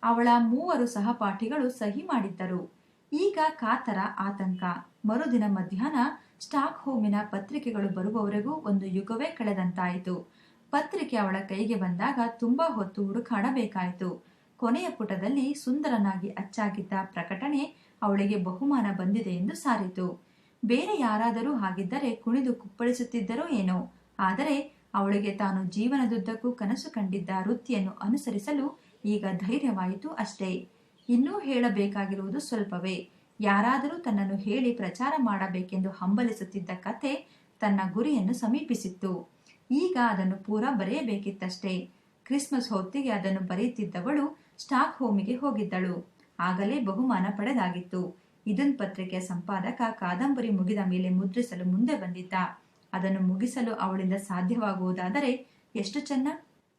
ಅವಳ ಮೂವರು ಸಹಪಾಠಿಗಳು ಸಹಿ ಮಾಡಿದ್ದರು. ಈಗ ಕಾತರ ಆತಂಕ. ಮರುದಿನ ಮಧ್ಯಾಹ್ನ ಸ್ಟಾಕ್ ಹೋಮಿನ ಪತ್ರಿಕೆಗಳು ಬರುವವರೆಗೂ ಒಂದು ಯುಗವೇ ಕಳೆದಂತಾಯಿತು. ಪತ್ರಿಕೆ ಅವಳ ಕೈಗೆ ಬಂದಾಗ ತುಂಬಾ ಹೊತ್ತು ಹುಡುಕಾಡಬೇಕಾಯಿತು. ಕೊನೆಯ ಪುಟದಲ್ಲಿ ಸುಂದರನಾಗಿ ಅಚ್ಚಾಗಿದ್ದ ಪ್ರಕಟಣೆ ಅವಳಿಗೆ ಬಹುಮಾನ ಬಂದಿದೆ ಎಂದು ಸಾರಿತು. ಬೇರೆ ಯಾರಾದರೂ ಹಾಗಿದ್ದರೆ ಕುಣಿದು ಕುಪ್ಪಳಿಸುತ್ತಿದ್ದರೋ ಏನೋ. ಆದರೆ ಅವಳಿಗೆ ತಾನು ಜೀವನದುದ್ದಕ್ಕೂ ಕನಸು ಕಂಡಿದ್ದ ವೃತ್ತಿಯನ್ನು ಅನುಸರಿಸಲು ಈಗ ಧೈರ್ಯವಾಯಿತು ಅಷ್ಟೇ. ಇನ್ನೂ ಹೇಳಬೇಕಾಗಿರುವುದು ಸ್ವಲ್ಪವೇ. ಯಾರಾದರೂ ತನ್ನನ್ನು ಹೇಳಿ ಪ್ರಚಾರ ಮಾಡಬೇಕೆಂದು ಹಂಬಲಿಸುತ್ತಿದ್ದ ಕತೆ ತನ್ನ ಗುರಿಯನ್ನು ಸಮೀಪಿಸಿತ್ತು. ಈಗ ಅದನ್ನು ಪೂರಾ ಬರೆಯಬೇಕಿತ್ತಷ್ಟೇ. ಕ್ರಿಸ್ಮಸ್ ಹೊತ್ತಿಗೆ ಅದನ್ನು ಬರೆಯುತ್ತಿದ್ದವಳು ಸ್ಟಾಕ್ ಹೋಮಿಗೆ ಹೋಗಿದ್ದಳು. ಆಗಲೇ ಬಹುಮಾನ ಪಡೆದಾಗಿತ್ತು. ಇದನ್ ಪತ್ರಿಕೆಯ ಸಂಪಾದಕ ಕಾದಂಬರಿ ಮುಗಿದ ಮೇಲೆ ಮುದ್ರಿಸಲು ಮುಂದೆ ಬಂದಿದ್ದ. ಅದನ್ನು ಮುಗಿಸಲು ಅವಳಿಂದ ಸಾಧ್ಯವಾಗುವುದಾದರೆ ಎಷ್ಟು ಚೆನ್ನ?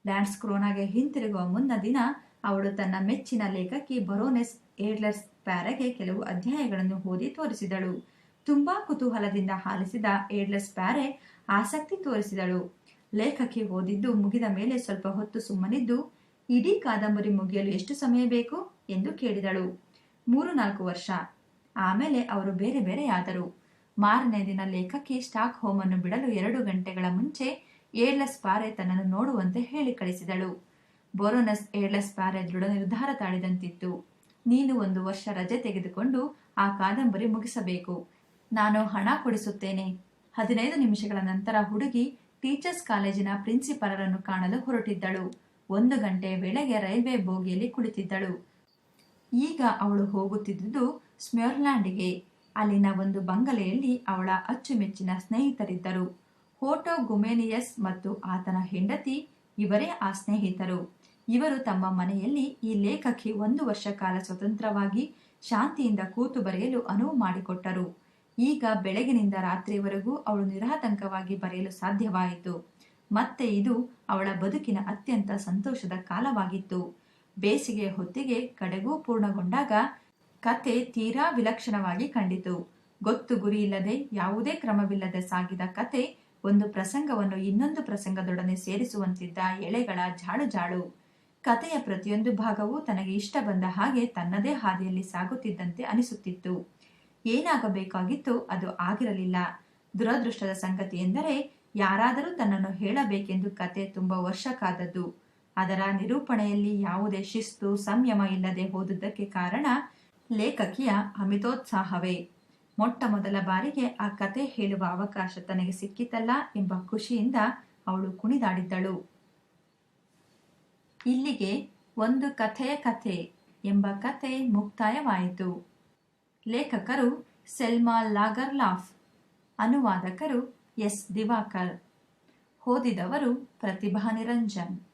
ಲ್ಯಾಂಡ್ಸ್ ಕ್ರೋನಾಗೆ ಹಿಂತಿರುಗುವ ಮುನ್ನ ದಿನ ಅವಳು ತನ್ನ ಮೆಚ್ಚಿನ ಲೇಖಕಿ ಬರೋನೆಸ್ ಏಡ್ಲರ್ಸ್ ಪ್ಯಾರಗೆ ಕೆಲವು ಅಧ್ಯಾಯಗಳನ್ನು ಓದಿ ತೋರಿಸಿದಳು. ತುಂಬಾ ಕುತೂಹಲದಿಂದ ಆಲಿಸಿದ ಏಡ್ಲರ್ಸ್ ಪ್ಯಾರೆ ಆಸಕ್ತಿ ತೋರಿಸಿದಳು. ಲೇಖಕಿ ಓದಿದ್ದು ಮುಗಿದ ಮೇಲೆ ಸ್ವಲ್ಪ ಹೊತ್ತು ಸುಮ್ಮನಿದ್ದು, ಇಡೀ ಕಾದಂಬರಿ ಮುಗಿಯಲು ಎಷ್ಟು ಸಮಯ ಬೇಕು? ಎಂದು ಕೇಳಿದಳು. ಮೂರು ನಾಲ್ಕು ವರ್ಷ. ಆಮೇಲೆ ಅವರು ಬೇರೆ ಬೇರೆಯಾದರು. ಮಾರನೇ ದಿನ ಲೇಖಕಿ ಸ್ಟಾಕ್ ಹೋಮ್ ಅನ್ನು ಬಿಡಲು ಎರಡು ಗಂಟೆಗಳ ಮುಂಚೆ ಏಡ್ಲಸ್ ಪಾರೆ ತನ್ನನ್ನು ನೋಡುವಂತೆ ಹೇಳಿ ಕಳಿಸಿದಳು. ಬೋರೋನಸ್ ಏರ್ಲೆಸ್ ಪಾರೆ ದೃಢ ನಿರ್ಧಾರ ತಾಳಿದಂತಿತ್ತು. ನೀನು ಒಂದು ವರ್ಷ ರಜೆ ತೆಗೆದುಕೊಂಡು ಆ ಕಾದಂಬರಿ ಮುಗಿಸಬೇಕು. ನಾನು ಹಣ ಕೊಡಿಸುತ್ತೇನೆ. ಹದಿನೈದು ನಿಮಿಷಗಳ ನಂತರ ಹುಡುಗಿ ಟೀಚರ್ಸ್ ಕಾಲೇಜಿನ ಪ್ರಿನ್ಸಿಪಾಲರನ್ನು ಕಾಣಲು ಹೊರಟಿದ್ದಳು. ಒಂದು ಗಂಟೆ ವೇಳೆಗೆ ರೈಲ್ವೆ ಬೋಗಿಯಲ್ಲಿ ಕುಳಿತಿದ್ದಳು. ಈಗ ಅವಳು ಹೋಗುತ್ತಿದ್ದುದು ಸ್ಮ್ಯೋರ್ಲ್ಯಾಂಡ್ಗೆ ಅಲ್ಲಿನ ಒಂದು ಬಂಗಲೆಯಲ್ಲಿ ಅವಳ ಅಚ್ಚುಮೆಚ್ಚಿನ ಸ್ನೇಹಿತರಿದ್ದರು. ಹೋಟೋ ಗುಮೇನಿಯಸ್ ಮತ್ತು ಆತನ ಹೆಂಡತಿ ಇವರೇ ಆ ಸ್ನೇಹಿತರು. ಇವರು ತಮ್ಮ ಮನೆಯಲ್ಲಿ ಈ ಲೇಖಕಿ ಒಂದು ವರ್ಷ ಕಾಲ ಸ್ವತಂತ್ರವಾಗಿ ಶಾಂತಿಯಿಂದ ಕೂತು ಬರೆಯಲು ಅನುವು ಮಾಡಿಕೊಟ್ಟರು. ಈಗ ಬೆಳಗಿನಿಂದ ರಾತ್ರಿವರೆಗೂ ಅವಳು ನಿರಾತಂಕವಾಗಿ ಬರೆಯಲು ಸಾಧ್ಯವಾಯಿತು. ಮತ್ತೆ ಇದು ಅವಳ ಬದುಕಿನ ಅತ್ಯಂತ ಸಂತೋಷದ ಕಾಲವಾಗಿತ್ತು. ಬೇಸಿಗೆ ಹೊತ್ತಿಗೆ ಕಡೆಗೂ ಪೂರ್ಣಗೊಂಡಾಗ ಕತೆ ತೀರಾ ವಿಲಕ್ಷಣವಾಗಿ ಕಂಡಿತು. ಗೊತ್ತು ಗುರಿಯಿಲ್ಲದೆ ಯಾವುದೇ ಕ್ರಮವಿಲ್ಲದೆ ಸಾಗಿದ ಕತೆ ಒಂದು ಪ್ರಸಂಗವನ್ನು ಇನ್ನೊಂದು ಪ್ರಸಂಗದೊಡನೆ ಸೇರಿಸುವಂತಿದ್ದ ಎಳೆಗಳ ಜಾಳು ಜಾಳು. ಕತೆಯ ಪ್ರತಿಯೊಂದು ಭಾಗವೂ ತನಗೆ ಇಷ್ಟ ಬಂದ ಹಾಗೆ ತನ್ನದೇ ಹಾದಿಯಲ್ಲಿ ಸಾಗುತ್ತಿದ್ದಂತೆ ಅನಿಸುತ್ತಿತ್ತು. ಏನಾಗಬೇಕಾಗಿತ್ತು ಅದು ಆಗಿರಲಿಲ್ಲ. ದುರದೃಷ್ಟದ ಸಂಗತಿ ಎಂದರೆ ಯಾರಾದರೂ ತನ್ನನ್ನು ಹೇಳಬೇಕೆಂದು ಕತೆ ತುಂಬ ವರ್ಷ ಕಾದದ್ದು ಅದರ ನಿರೂಪಣೆಯಲ್ಲಿ ಯಾವುದೇ ಶಿಸ್ತು, ಸಂಯಮ ಇಲ್ಲದೆ ಹೋದುದಕ್ಕೆ ಕಾರಣ ಲೇಖಕಿಯ ಅಮಿತೋತ್ಸಾಹವೇ. ಮೊಟ್ಟ ಮೊದಲ ಬಾರಿಗೆ ಆ ಕತೆ ಹೇಳುವ ಅವಕಾಶ ತನಗೆ ಸಿಕ್ಕಿತಲ್ಲ ಎಂಬ ಖುಷಿಯಿಂದ ಅವಳು ಕುಣಿದಾಡಿದ್ದಳು. ಇಲ್ಲಿಗೆ ಒಂದು ಕಥೆಯ ಕಥೆ ಎಂಬ ಕತೆ ಮುಕ್ತಾಯವಾಯಿತು. ಲೇಖಕರು ಸೆಲ್ಮಾ ಲಾಗರ್ಲಾಫ್, ಅನುವಾದಕರು ಎಸ್ ದಿವಾಕರ್, ಓದಿದವರು ಪ್ರತಿಭಾ ನಿರಂಜನ್.